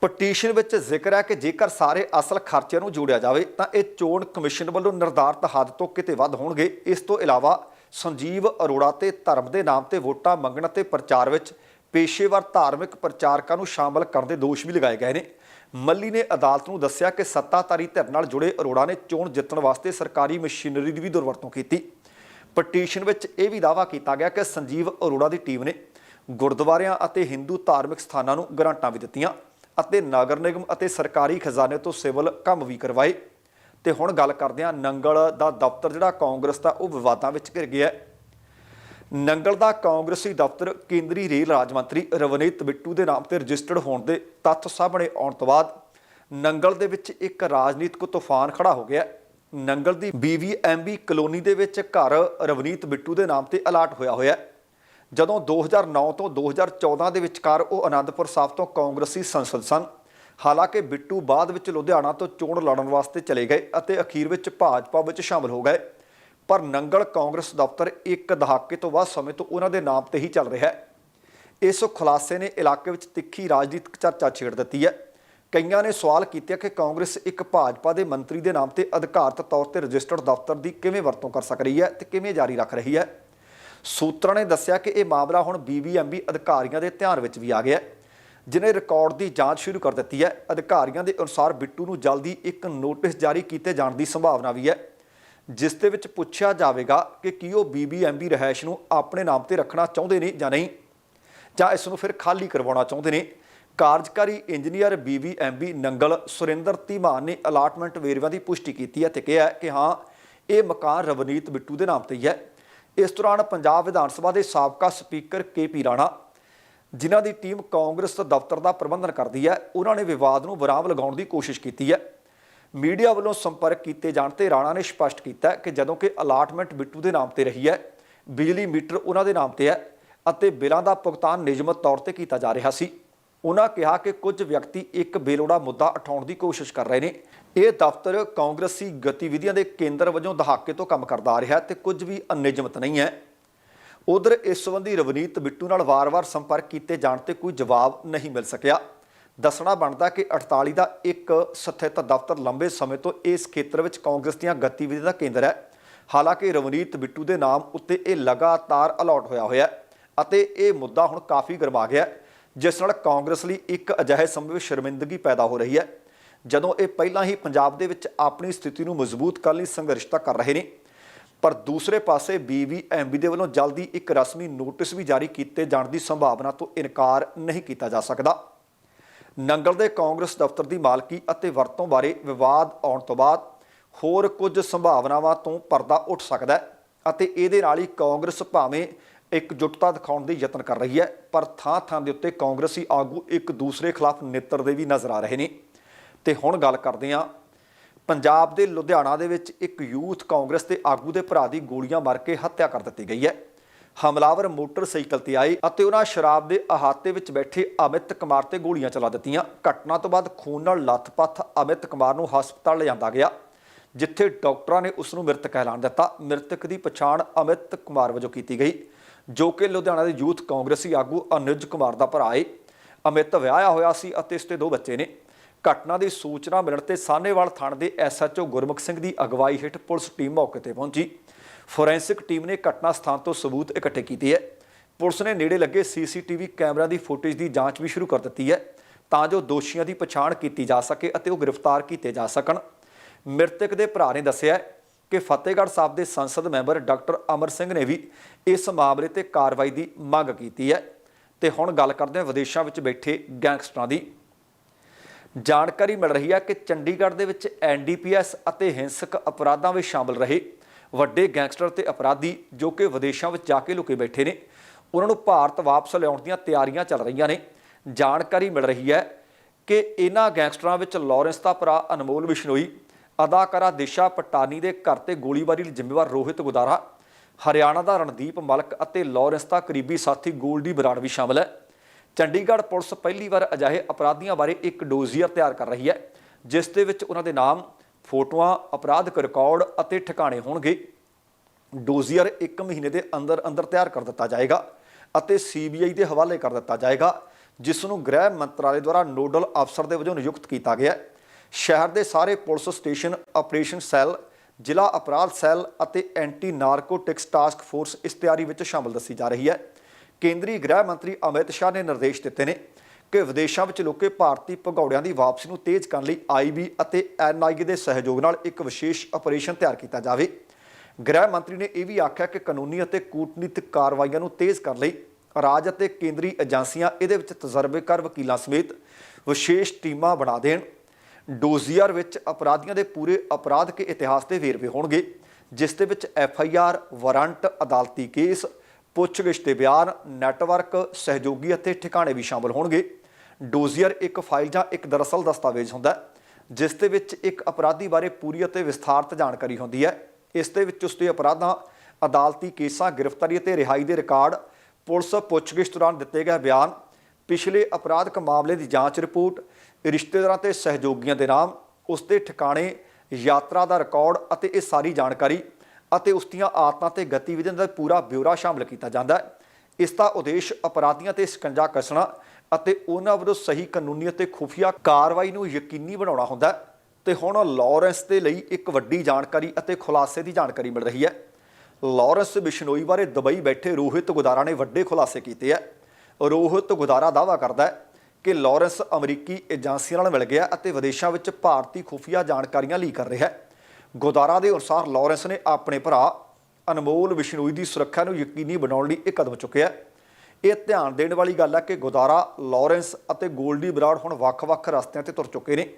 ਪਟੀਸ਼ਨ ਵਿੱਚ ਜ਼ਿਕਰ ਹੈ ਕਿ ਜੇਕਰ ਸਾਰੇ ਅਸਲ ਖਰਚਿਆਂ ਨੂੰ ਜੋੜਿਆ ਜਾਵੇ, ਤਾਂ ਇਹ ਚੋਣ ਕਮਿਸ਼ਨ ਵੱਲੋਂ ਨਿਰਧਾਰਤ ਹੱਦ ਤੋਂ ਕਿਤੇ ਵੱਧ ਹੋਣਗੇ। ਇਸ ਤੋਂ ਇਲਾਵਾ ਸੰਜੀਵ ਅਰੋੜਾ ਤੇ ਧਰਮ ਦੇ ਨਾਮ ਤੇ ਵੋਟਾਂ ਮੰਗਣ ਅਤੇ ਪ੍ਰਚਾਰ ਵਿੱਚ ਪੇਸ਼ੇਵਰ ਧਾਰਮਿਕ ਪ੍ਰਚਾਰਕਾਂ ਨੂੰ ਸ਼ਾਮਲ ਕਰਨ ਦੇ ਦੋਸ਼ ਵੀ ਲਗਾਏ ਗਏ ਨੇ। ਮੱਲੀ ਨੇ ਅਦਾਲਤ ਨੂੰ ਦੱਸਿਆ ਕਿ ਸੱਤਾਧਾਰੀ ਧਿਰ ਨਾਲ ਜੁੜੇ ਅਰੋੜਾ ਨੇ ਚੋਣ ਜਿੱਤਣ ਵਾਸਤੇ ਸਰਕਾਰੀ ਮਸ਼ੀਨਰੀ ਦੀ ਵੀ ਦੁਰਵਰਤੋਂ ਕੀਤੀ। ਪਟੀਸ਼ਨ ਵਿੱਚ ਇਹ ਵੀ ਦਾਅਵਾ ਕੀਤਾ ਗਿਆ ਕਿ ਸੰਜੀਵ ਅਰੋੜਾ ਦੀ ਟੀਮ ਨੇ ਗੁਰਦੁਆਰਿਆਂ ਅਤੇ ਹਿੰਦੂ ਧਾਰਮਿਕ ਸਥਾਨਾਂ ਨੂੰ ਗਰਾਂਟਾਂ ਵੀ ਦਿੱਤੀਆਂ। ਅਤੇ ਨਗਰ ਨਿਗਮ ਅਤੇ ਸਰਕਾਰੀ ਖਜ਼ਾਨੇ ਤੋਂ ਸਿਵਲ ਕੰਮ ਵੀ ਕਰਵਾਏ। ਤੇ ਹੁਣ ਗੱਲ ਕਰਦੇ ਹਾਂ ਨੰਗਲ ਦਾ ਦਫ਼ਤਰ, ਜਿਹੜਾ ਕਾਂਗਰਸ ਦਾ, ਉਹ ਵਿਵਾਦਾਂ ਵਿੱਚ ਘਿਰ ਗਿਆ ਹੈ। ਨੰਗਲ ਦਾ ਕਾਂਗਰਸੀ ਦਫ਼ਤਰ ਕੇਂਦਰੀ ਰੇਲ ਰਾਜ ਮੰਤਰੀ ਰਵਨੀਤ ਬਿੱਟੂ ਦੇ ਨਾਮ ਤੇ ਰਜਿਸਟਰਡ ਹੋਣ ਦੇ ਤੱਥ ਸਾਹਮਣੇ ਆਉਣ ਤੋਂ ਬਾਅਦ ਨੰਗਲ ਦੇ ਵਿੱਚ ਇੱਕ ਰਾਜਨੀਤਿਕ ਤੂਫਾਨ ਖੜਾ ਹੋ ਗਿਆ ਨੰਗਲ ਦੀ ਬੀਵੀਐਮਬੀ ਕਲੋਨੀ ਦੇ ਵਿੱਚ ਘਰ ਰਵਨੀਤ ਬਿੱਟੂ ਦੇ ਨਾਮ ਤੇ ਅਲਾਟ ਹੋਇਆ ਹੋਇਆ ਹੈ। ਜਦੋਂ 2009 ਤੋਂ 2014 ਦੇ ਵਿਚਕਾਰ ਉਹ ਆਨੰਦਪੁਰ ਸਾਹਿਬ ਤੋਂ ਕਾਂਗਰਸੀ ਸੰਸਦ ਸਨ। ਹਾਲਾਂਕਿ ਬਿੱਟੂ ਬਾਅਦ ਵਿੱਚ ਲੁਧਿਆਣਾ ਤੋਂ ਚੋਣ ਲੜਨ ਵਾਸਤੇ ਚਲੇ ਗਏ ਅਤੇ ਅਖੀਰ ਵਿੱਚ ਭਾਜਪਾ ਵਿੱਚ ਸ਼ਾਮਲ ਹੋ ਗਏ। ਪਰ ਨੰਗਲ ਕਾਂਗਰਸ ਦਫ਼ਤਰ ਇੱਕ ਦਹਾਕੇ ਤੋਂ ਵੱਧ ਸਮੇਂ ਤੋਂ ਉਹਨਾਂ ਦੇ ਨਾਮ ਤੇ ਹੀ ਚੱਲ ਰਿਹਾ ਹੈ। ਇਸ ਖੁਲਾਸੇ ਨੇ ਇਲਾਕੇ ਵਿੱਚ ਤਿੱਖੀ ਰਾਜਨੀਤਿਕ ਚਰਚਾ ਛੇੜ ਦਿੱਤੀ ਹੈ। ਕਈਆਂ ਨੇ ਸਵਾਲ ਕੀਤੇ ਕਿ ਕਾਂਗਰਸ ਇੱਕ ਭਾਜਪਾ ਦੇ ਮੰਤਰੀ ਦੇ ਨਾਮ ਤੇ ਅਧਿਕਾਰਤ ਤੌਰ ਤੇ ਰਜਿਸਟਰਡ ਦਫ਼ਤਰ ਦੀ ਕਿਵੇਂ ਵਰਤੋਂ ਕਰ ਸਕ ਰਹੀ ਹੈ ਤੇ ਕਿਵੇਂ ਜਾਰੀ ਰੱਖ ਰਹੀ ਹੈ। ਸੂਤਰਾਂ ਨੇ ਦੱਸਿਆ ਕਿ ਇਹ ਮਾਮਲਾ ਹੁਣ ਬੀਬੀਐਮਬੀ ਅਧਿਕਾਰੀਆਂ ਦੇ ਧਿਆਨ ਵਿੱਚ ਵੀ ਆ ਗਿਆ ਹੈ, ਜਿਨੇ ਰਿਕਾਰਡ ਦੀ ਜਾਂਚ ਸ਼ੁਰੂ ਕਰ ਦਿੱਤੀ ਹੈ। ਅਧਿਕਾਰੀਆਂ ਦੇ ਅਨੁਸਾਰ ਬਿੱਟੂ ਨੂੰ ਜਲਦੀ ਇੱਕ ਨੋਟਿਸ ਜਾਰੀ ਕੀਤੇ ਜਾਣ ਦੀ ਸੰਭਾਵਨਾ ਵੀ ਹੈ। ਜਿਸ ਦੇ ਵਿੱਚ ਪੁੱਛਿਆ ਜਾਵੇਗਾ ਕਿ ਕੀ ਉਹ ਬੀਬੀਐਮਬੀ ਰਹਿائش ਨੂੰ ਆਪਣੇ ਨਾਮ ਤੇ ਰੱਖਣਾ ਚਾਹੁੰਦੇ ਨੇ ਜਾਂ ਨਹੀਂ, ਜਾਂ ਇਸ ਨੂੰ ਫਿਰ ਖਾਲੀ ਕਰਵਾਉਣਾ ਚਾਹੁੰਦੇ ਨੇ। ਕਾਰਜਕਾਰੀ ਇੰਜੀਨੀਅਰ ਬੀਬੀਐਮਬੀ ਨੰਗਲ ਸੁਰਿੰਦਰ ਧੀਮਾਨ ਨੇ ਅਲਾਟਮੈਂਟ ਵੇਰਵਿਆਂ ਦੀ ਪੁਸ਼ਟੀ ਕੀਤੀ ਹੈ ਤੇ ਕਿਹਾ ਕਿ ਹਾਂ, ਇਹ ਮਕਾਨ ਰਵਨੀਤ ਬਿੱਟੂ ਦੇ ਨਾਮ ਤੇ ਹੀ ਹੈ। ਇਸ ਦੌਰਾਨ ਪੰਜਾਬ ਵਿਧਾਨ ਸਭਾ ਦੇ ਸਾਬਕਾ ਸਪੀਕਰ ਕੇ ਪੀ ਰਾਣਾ, ਜਿਨ੍ਹਾਂ ਦੀ ਟੀਮ ਕਾਂਗਰਸ ਦਫ਼ਤਰ ਦਾ ਪ੍ਰਬੰਧਨ ਕਰਦੀ ਹੈ, ਉਹਨਾਂ ਨੇ ਵਿਵਾਦ ਨੂੰ ਵਿਰਾਮ ਲਗਾਉਣ ਦੀ ਕੋਸ਼ਿਸ਼ ਕੀਤੀ ਹੈ। ਮੀਡੀਆ ਵੱਲੋਂ ਸੰਪਰਕ ਕੀਤੇ ਜਾਣ ਤੇ ਰਾਣਾ ਨੇ ਸਪਸ਼ਟ ਕੀਤਾ ਕਿ ਜਦੋਂ ਕਿ ਅਲਾਟਮੈਂਟ ਬਿੱਟੂ ਦੇ ਨਾਮ ਤੇ ਰਹੀ ਹੈ, ਬਿਜਲੀ ਮੀਟਰ ਉਹਨਾਂ ਦੇ ਨਾਮ ਤੇ ਹੈ ਅਤੇ ਬਿੱਲਾਂ ਦਾ ਭੁਗਤਾਨ ਨਿਯਮਤ ਤੌਰ ਤੇ ਕੀਤਾ ਜਾ ਰਿਹਾ ਸੀ। ਉਹਨਾਂ ਕਿਹਾ ਕਿ ਕੁਝ ਵਿਅਕਤੀ ਇੱਕ ਬੇਲੋੜਾ ਮੁੱਦਾ ਉਠਾਉਣ ਦੀ ਕੋਸ਼ਿਸ਼ ਕਰ ਰਹੇ ਨੇ। ਇਹ ਦਫ਼ਤਰ ਕਾਂਗਰਸੀ ਗਤੀਵਿਧੀਆਂ ਦੇ ਕੇਂਦਰ ਵਜੋਂ ਦਹਾਕੇ ਤੋਂ ਕੰਮ ਕਰਦਾ ਆ ਰਿਹਾ ਹੈ ਤੇ ਕੁਝ ਵੀ ਅਨਿਯਮਤ ਨਹੀਂ ਹੈ। ਉਧਰ ਇਸ ਸੰਬੰਧੀ ਰਵਨੀਤ ਬਿੱਟੂ ਨਾਲ ਵਾਰ-ਵਾਰ ਸੰਪਰਕ ਕੀਤੇ ਜਾਣ ਤੇ ਕੋਈ ਜਵਾਬ ਨਹੀਂ ਮਿਲ ਸਕਿਆ। ਦੱਸਣਾ ਬਣਦਾ ਕਿ 48 ਦਾ ਇੱਕ ਸਥਿਤ ਦਫ਼ਤਰ ਲੰਬੇ ਸਮੇਂ ਤੋਂ ਇਸ ਖੇਤਰ ਵਿੱਚ ਕਾਂਗਰਸ ਦੀਆਂ ਗਤੀਵਿਧੀਆਂ ਦਾ ਕੇਂਦਰ ਹੈ। ਹਾਲਾਂਕਿ ਰਵਨੀਤ ਬਿੱਟੂ ਦੇ ਨਾਮ ਉੱਤੇ ਇਹ ਲਗਾਤਾਰ ਅਲਾਟ ਹੋਇਆ ਹੋਇਆ ਅਤੇ ਇਹ ਮੁੱਦਾ ਹੁਣ ਕਾਫੀ ਗਰਮਾ ਗਿਆ ਹੈ, ਜਿਸ ਨਾਲ ਕਾਂਗਰਸ ਲਈ ਇੱਕ ਅਜਿਹੇ ਸਮੇਂ ਵਿੱਚ ਸ਼ਰਮਿੰਦਗੀ ਪੈਦਾ ਹੋ ਰਹੀ ਹੈ, ਜਦੋਂ ਇਹ ਪਹਿਲਾਂ ਹੀ ਪੰਜਾਬ ਦੇ ਵਿੱਚ ਆਪਣੀ ਸਥਿਤੀ ਨੂੰ ਮਜ਼ਬੂਤ ਕਰਨ ਲਈ ਸੰਘਰਸ਼ ਤਾਂ ਕਰ ਰਹੇ ਨੇ। ਪਰ ਦੂਸਰੇ ਪਾਸੇ ਬੀਵੀਐਮਬੀ ਦੇ ਵੱਲੋਂ ਜਲਦੀ ਇੱਕ ਰਸਮੀ ਨੋਟਿਸ ਵੀ ਜਾਰੀ ਕੀਤੇ ਜਾਣ ਦੀ ਸੰਭਾਵਨਾ ਤੋਂ ਇਨਕਾਰ ਨਹੀਂ ਕੀਤਾ ਜਾ ਸਕਦਾ। ਨੰਗਲ ਦੇ ਕਾਂਗਰਸ ਦਫ਼ਤਰ ਦੀ ਮਾਲਕੀ ਅਤੇ ਵਰਤੋਂ ਬਾਰੇ ਵਿਵਾਦ ਆਉਣ ਤੋਂ ਬਾਅਦ ਹੋਰ ਕੁਝ ਸੰਭਾਵਨਾਵਾਂ ਤੋਂ ਪਰਦਾ ਉੱਠ ਸਕਦਾ ਹੈ ਅਤੇ ਇਹਦੇ ਨਾਲ ਹੀ ਕਾਂਗਰਸ ਭਾਵੇਂ ਇਕਜੁੱਟਤਾ ਦਿਖਾਉਣ ਦੇ ਯਤਨ ਕਰ ਰਹੀ ਹੈ, ਪਰ ਥਾਂ-ਥਾਂ ਦੇ ਉੱਤੇ ਕਾਂਗਰਸੀ ਆਗੂ ਇੱਕ ਦੂਸਰੇ ਖਿਲਾਫ ਨਿੱਤਰਦੇ ਵੀ ਨਜ਼ਰ ਆ ਰਹੇ ਨੇ। ਤੇ ਹੁਣ ਗੱਲ ਕਰਦੇ ਹਾਂ, ਪੰਜਾਬ ਦੇ ਲੁਧਿਆਣਾ ਦੇ ਵਿੱਚ ਇੱਕ ਯੂਥ ਕਾਂਗਰਸ ਦੇ ਆਗੂ ਦੇ ਭਰਾ ਦੀ ਗੋਲੀਆਂ ਮਾਰ ਕੇ ਹੱਤਿਆ ਕਰ ਦਿੱਤੀ ਗਈ ਹੈ। ਹਮਲਾਵਰ ਮੋਟਰਸਾਈਕਲ ਤੇ ਆਏ ਅਤੇ ਉਹਨਾਂ ਸ਼ਰਾਬ ਦੇ ਅਹਾਤੇ ਵਿੱਚ ਬੈਠੇ ਅਮਿਤ ਕੁਮਾਰ ਤੇ ਗੋਲੀਆਂ ਚਲਾ ਦਿੱਤੀਆਂ। ਘਟਨਾ ਤੋਂ ਬਾਅਦ ਖੂਨ ਨਾਲ ਲੱਥਪੱਥ ਅਮਿਤ ਕੁਮਾਰ ਨੂੰ ਹਸਪਤਾਲ ਲਿਆਂਦਾ ਗਿਆ, ਜਿੱਥੇ ਡਾਕਟਰਾਂ ਨੇ ਉਸ ਨੂੰ ਮ੍ਰਿਤਕ ਐਲਾਨ ਦਿੱਤਾ। ਮ੍ਰਿਤਕ ਦੀ ਪਛਾਣ ਅਮਿਤ ਕੁਮਾਰ ਵਜੋਂ ਕੀਤੀ ਗਈ। ਜੋ ਕਿ ਲੁਧਿਆਣਾ ਦੇ ਯੂਥ ਕਾਂਗਰਸੀ ਆਗੂ ਅਨੁਜ ਕੁਮਾਰ ਦਾ ਭਰਾ ਏ। ਅਮਿਤ ਵਿਆਹਿਆ ਹੋਇਆ ਸੀ ਅਤੇ ਇਸ ਦੇ ਦੋ ਬੱਚੇ ਨੇ। ਘਟਨਾ ਦੀ ਸੂਚਨਾ ਮਿਲਣ ਤੇ ਸਾਨੇਵਾਲ ਥਾਣੇ ਦੇ ਐਸਐਚਓ ਗੁਰਮੁਖ ਸਿੰਘ ਦੀ ਅਗਵਾਈ ਹੇਠ ਪੁਲਿਸ ਟੀਮ ਮੌਕੇ ਤੇ ਪਹੁੰਚੀ। ਫੋਰੈਂਸਿਕ ਟੀਮ ਨੇ ਘਟਨਾ ਸਥਾਨ ਤੋਂ ਸਬੂਤ ਇਕੱਠੇ ਕੀਤੇ ਹੈ ਪੁਲਿਸ ਨੇ ਨੇੜੇ ਲੱਗੇ ਸੀਸੀਟੀਵੀ ਕੈਮਰਾ ਦੀ ਫੁਟੇਜ ਦੀ ਜਾਂਚ ਵੀ ਸ਼ੁਰੂ ਕਰ ਦਿੱਤੀ ਹੈ ਤਾਂ ਜੋ ਦੋਸ਼ੀਆਂ ਦੀ ਪਛਾਣ ਕੀਤੀ ਜਾ ਸਕੇ ਅਤੇ ਉਹ ਗ੍ਰਿਫਤਾਰ ਕੀਤੇ ਜਾ ਸਕਣ। ਮ੍ਰਿਤਕ ਦੇ ਭਰਾ ਨੇ ਦੱਸਿਆ ਕਿ ਫਤਿਹਗੜ੍ਹ ਸਾਹਿਬ ਦੇ ਸੰਸਦ ਮੈਂਬਰ ਡਾਕਟਰ ਅਮਰ ਸਿੰਘ ਨੇ ਵੀ ਇਸ ਮਾਮਲੇ ਤੇ ਕਾਰਵਾਈ ਦੀ ਮੰਗ ਕੀਤੀ ਹੈ। ਤੇ ਹੁਣ ਗੱਲ ਕਰਦੇ ਹਾਂ ਵਿਦੇਸ਼ਾਂ ਵਿੱਚ ਬੈਠੇ ਗੈਂਗਸਟਰਾਂ ਦੀ। ਜਾਣਕਾਰੀ ਮਿਲ ਰਹੀ ਹੈ ਕਿ ਚੰਡੀਗੜ੍ਹ ਦੇ ਵਿੱਚ ਐਨਡੀਪੀਐਸ ਅਤੇ ਹਿੰਸਕ ਅਪਰਾਧਾਂ ਵਿੱਚ ਸ਼ਾਮਲ ਰਹੇ ਵੱਡੇ ਗੈਂਗਸਟਰ ਤੇ ਅਪਰਾਧੀ ਜੋ ਕਿ ਵਿਦੇਸ਼ਾਂ ਵਿੱਚ ਜਾ ਕੇ ਲੁਕੇ ਬੈਠੇ ਨੇ। ਉਹਨਾਂ ਨੂੰ ਭਾਰਤ ਵਾਪਸ ਲਿਆਉਣ ਦੀਆਂ ਤਿਆਰੀਆਂ ਚੱਲ ਰਹੀਆਂ ਨੇ। ਜਾਣਕਾਰੀ ਮਿਲ ਰਹੀ ਹੈ ਕਿ ਇਹਨਾਂ ਗੈਂਗਸਟਰਾਂ ਵਿੱਚ ਲਾਰੈਂਸ ਦਾ ਭਰਾ ਅਨਮੋਲ ਬਿਸ਼ਨੋਈ ਅਦਾਕਾਰਾ ਦਿਸ਼ਾ ਪਟਾਨੀ ਦੇ ਘਰ ਤੇ ਗੋਲੀਬਾਰੀ ਲਈ ਜ਼ਿੰਮੇਵਾਰ ਰੋਹਿਤ ਗੁਦਾਰਾ, ਹਰਿਆਣਾ ਦਾ ਰਣਦੀਪ ਮਲਕ ਅਤੇ ਲਾਰੈਂਸ ਦਾ ਕਰੀਬੀ ਸਾਥੀ ਗੋਲਡੀ ਬਰਾੜ ਵੀ ਸ਼ਾਮਲ ਹੈ। ਚੰਡੀਗੜ੍ਹ ਪੁਲਿਸ ਪਹਿਲੀ ਵਾਰ ਅਜਿਹੇ ਅਪਰਾਧੀਆਂ ਬਾਰੇ ਇੱਕ ਡੋਜ਼ੀਅਰ ਤਿਆਰ ਕਰ ਰਹੀ ਹੈ, ਜਿਸ ਦੇ ਵਿੱਚ ਉਹਨਾਂ ਦੇ ਨਾਮ, ਫੋਟੋਆਂ ਅਪਰਾਧਿਕ ਰਿਕਾਰਡ ਅਤੇ ਠਿਕਾਣੇ ਹੋਣਗੇ। ਡੋਜ਼ੀਅਰ 1 ਮਹੀਨੇ ਦੇ ਅੰਦਰ ਅੰਦਰ ਤਿਆਰ ਕਰ ਦਿੱਤਾ ਜਾਏਗਾ ਅਤੇ ਸੀਬੀਆਈ ਦੇ ਹਵਾਲੇ ਕਰ ਦਿੱਤਾ ਜਾਏਗਾ, ਜਿਸ ਨੂੰ ਗ੍ਰਹਿ ਮੰਤਰਾਲੇ ਦੁਆਰਾ ਨੋਡਲ ਅਫਸਰ ਦੇ ਵਜੋਂ ਨਿਯੁਕਤ ਕੀਤਾ ਗਿਆ ਹੈ। ਸ਼ਹਿਰ ਦੇ ਸਾਰੇ ਪੁਲਿਸ ਸਟੇਸ਼ਨ, ਆਪਰੇਸ਼ਨ ਸੈੱਲ, ਜ਼ਿਲ੍ਹਾ ਅਪਰਾਧ ਸੈੱਲ ਅਤੇ ਐਂਟੀ ਨਾਰਕੋਟਿਕਸ ਟਾਸਕ ਫੋਰਸ ਇਸ ਤਿਆਰੀ ਵਿੱਚ ਸ਼ਾਮਲ ਦੱਸੀ ਜਾ ਰਹੀ ਹੈ। ਕੇਂਦਰੀ ਗ੍ਰਹਿ ਮੰਤਰੀ ਅਮਿਤ ਸ਼ਾਹ ਨੇ ਨਿਰਦੇਸ਼ ਦਿੱਤੇ ਨੇ ਕਿ ਵਿਦੇਸ਼ਾਂ ਵਿੱਚ ਲੁਕੇ ਭਾਰਤੀ ਭਗੌੜਿਆਂ ਦੀ ਵਾਪਸੀ ਨੂੰ ਤੇਜ਼ ਕਰਨ ਲਈ ਆਈਬੀ ਅਤੇ ਐਨਆਈਏ ਦੇ ਸਹਿਯੋਗ ਨਾਲ ਇੱਕ ਵਿਸ਼ੇਸ਼ ਆਪਰੇਸ਼ਨ ਤਿਆਰ ਕੀਤਾ ਜਾਵੇ। ਗ੍ਰਹਿ ਮੰਤਰੀ ਨੇ ਇਹ ਵੀ ਆਖਿਆ ਕਿ ਕਾਨੂੰਨੀ ਅਤੇ ਕੂਟਨੀਤਿਕ ਕਾਰਵਾਈਆਂ ਨੂੰ ਤੇਜ਼ ਕਰਨ ਲਈ ਰਾਜ ਅਤੇ ਕੇਂਦਰੀ ਏਜੰਸੀਆਂ ਇਹਦੇ ਵਿੱਚ ਤਜਰਬੇਕਾਰ ਵਕੀਲਾਂ ਸਮੇਤ ਵਿਸ਼ੇਸ਼ ਟੀਮਾਂ ਬਣਾ ਦੇਣ। ਡੋਜ਼ੀਅਰ ਵਿੱਚ ਅਪਰਾਧੀਆਂ ਦੇ ਪੂਰੇ ਅਪਰਾਧ ਕੇ ਇਤਿਹਾਸ ਦੇ ਵੇਰਵੇ ਹੋਣਗੇ, ਜਿਸ ਦੇ ਵਿੱਚ ਐਫ ਆਈ ਆਰ, ਵਾਰੰਟ, ਅਦਾਲਤੀ ਕੇਸ, ਪੁੱਛਗਿੱਛ ਦੇ ਬਿਆਨ, ਨੈਟਵਰਕ, ਸਹਿਯੋਗੀ ਅਤੇ ਠਿਕਾਣੇ ਵੀ ਸ਼ਾਮਲ ਹੋਣਗੇ। ਡੋਜ਼ੀਅਰ ਇੱਕ ਫਾਈਲ ਜਾਂ ਇੱਕ ਦਰਅਸਲ ਦਸਤਾਵੇਜ਼ ਹੁੰਦਾ ਜਿਸ ਦੇ ਵਿੱਚ ਇੱਕ ਅਪਰਾਧੀ ਬਾਰੇ ਪੂਰੀ ਅਤੇ ਵਿਸਥਾਰਤ ਜਾਣਕਾਰੀ ਹੁੰਦੀ ਹੈ। ਇਸ ਦੇ ਵਿੱਚ ਉਸਦੇ ਅਪਰਾਧਾਂ, ਅਦਾਲਤੀ ਕੇਸਾਂ, ਗ੍ਰਿਫਤਾਰੀ ਅਤੇ ਰਿਹਾਈ ਦੇ ਰਿਕਾਰਡ, ਪੁਲਿਸ ਪੁੱਛਗਿੱਛ ਦੌਰਾਨ ਦਿੱਤੇ ਗਏ ਬਿਆਨ, ਪਿਛਲੇ ਅਪਰਾਧਕ ਮਾਮਲੇ ਦੀ ਜਾਂਚ ਰਿਪੋਰਟ ਰਿਸ਼ਤੇਦਾਰਾਂ ਤੇ ਸਹਿਯੋਗੀਆਂ ਦੇ ਨਾਮ ਉਸਦੇ ਠਿਕਾਣੇ, ਯਾਤਰਾ ਦਾ ਰਿਕਾਰਡ ਅਤੇ ਇਹ ਸਾਰੀ ਜਾਣਕਾਰੀ ਅਤੇ ਉਸ ਦੀਆਂ ਆਦਤਾਂ ਤੇ ਗਤੀਵਿਧੀਆਂ ਦਾ ਪੂਰਾ ਬਿਊਰਾ ਸ਼ਾਮਲ ਕੀਤਾ ਜਾਂਦਾ ਹੈ। ਇਸ ਦਾ ਉਦੇਸ਼ ਅਪਰਾਧੀਆਂ ਤੇ ਸ਼ਿਕੰਜਾ ਕੱਸਣਾ ਅਤੇ ਉਹਨਾਂ ਵੱਲੋਂ ਸਹੀ ਕਾਨੂੰਨੀ ਅਤੇ ਖੁਫੀਆ ਕਾਰਵਾਈ ਨੂੰ ਯਕੀਨੀ ਬਣਾਉਣਾ ਹੁੰਦਾ ਹੈ। ਤੇ ਹੁਣ ਲਾਰੈਂਸ ਦੇ ਲਈ ਇੱਕ ਵੱਡੀ ਜਾਣਕਾਰੀ ਅਤੇ ਖੁਲਾਸੇ ਦੀ ਜਾਣਕਾਰੀ ਮਿਲ ਰਹੀ ਹੈ। ਲਾਰੈਂਸ ਬਿਸ਼ਨੋਈ ਬਾਰੇ ਦੁਬਈ ਬੈਠੇ ਰੋਹਿਤ ਗੁਦਾਰਾ ਨੇ ਵੱਡੇ ਖੁਲਾਸੇ ਕੀਤੇ ਹੈ। ਰੋਹਿਤ ਗੁਦਾਰਾ ਦਾਅਵਾ ਕਰਦਾ ਹੈ ਕਿ ਲਾਰੈਂਸ ਅਮਰੀਕੀ ਏਜੰਸੀਆਂ ਨਾਲ ਮਿਲ ਗਿਆ ਅਤੇ ਵਿਦੇਸ਼ਾਂ ਵਿੱਚ ਭਾਰਤੀ ਖੁਫੀਆ ਜਾਣਕਾਰੀਆਂ ਲੀਕ ਕਰ ਰਿਹਾ ਹੈ। ਗੋਦਾਰਾ ਦੇ ਅਨੁਸਾਰ ਲਾਰੈਂਸ ਨੇ ਆਪਣੇ ਭਰਾ ਅਨਮੋਲ ਵਿਸ਼ਨੋਈ ਦੀ ਸੁਰੱਖਿਆ ਨੂੰ ਯਕੀਨੀ ਬਣਾਉਣ ਲਈ ਇਹ ਕਦਮ ਚੁੱਕਿਆ ਇਹ ਧਿਆਨ ਦੇਣ ਵਾਲੀ ਗੱਲ ਹੈ ਕਿ ਗੋਦਾਰਾ ਲਾਰੈਂਸ ਅਤੇ ਗੋਲਡੀ ਬਰਾਡ ਹੁਣ ਵੱਖ-ਵੱਖ ਰਸਤਿਆਂ ਤੇ ਤੁਰ ਚੁੱਕੇ ਨੇ।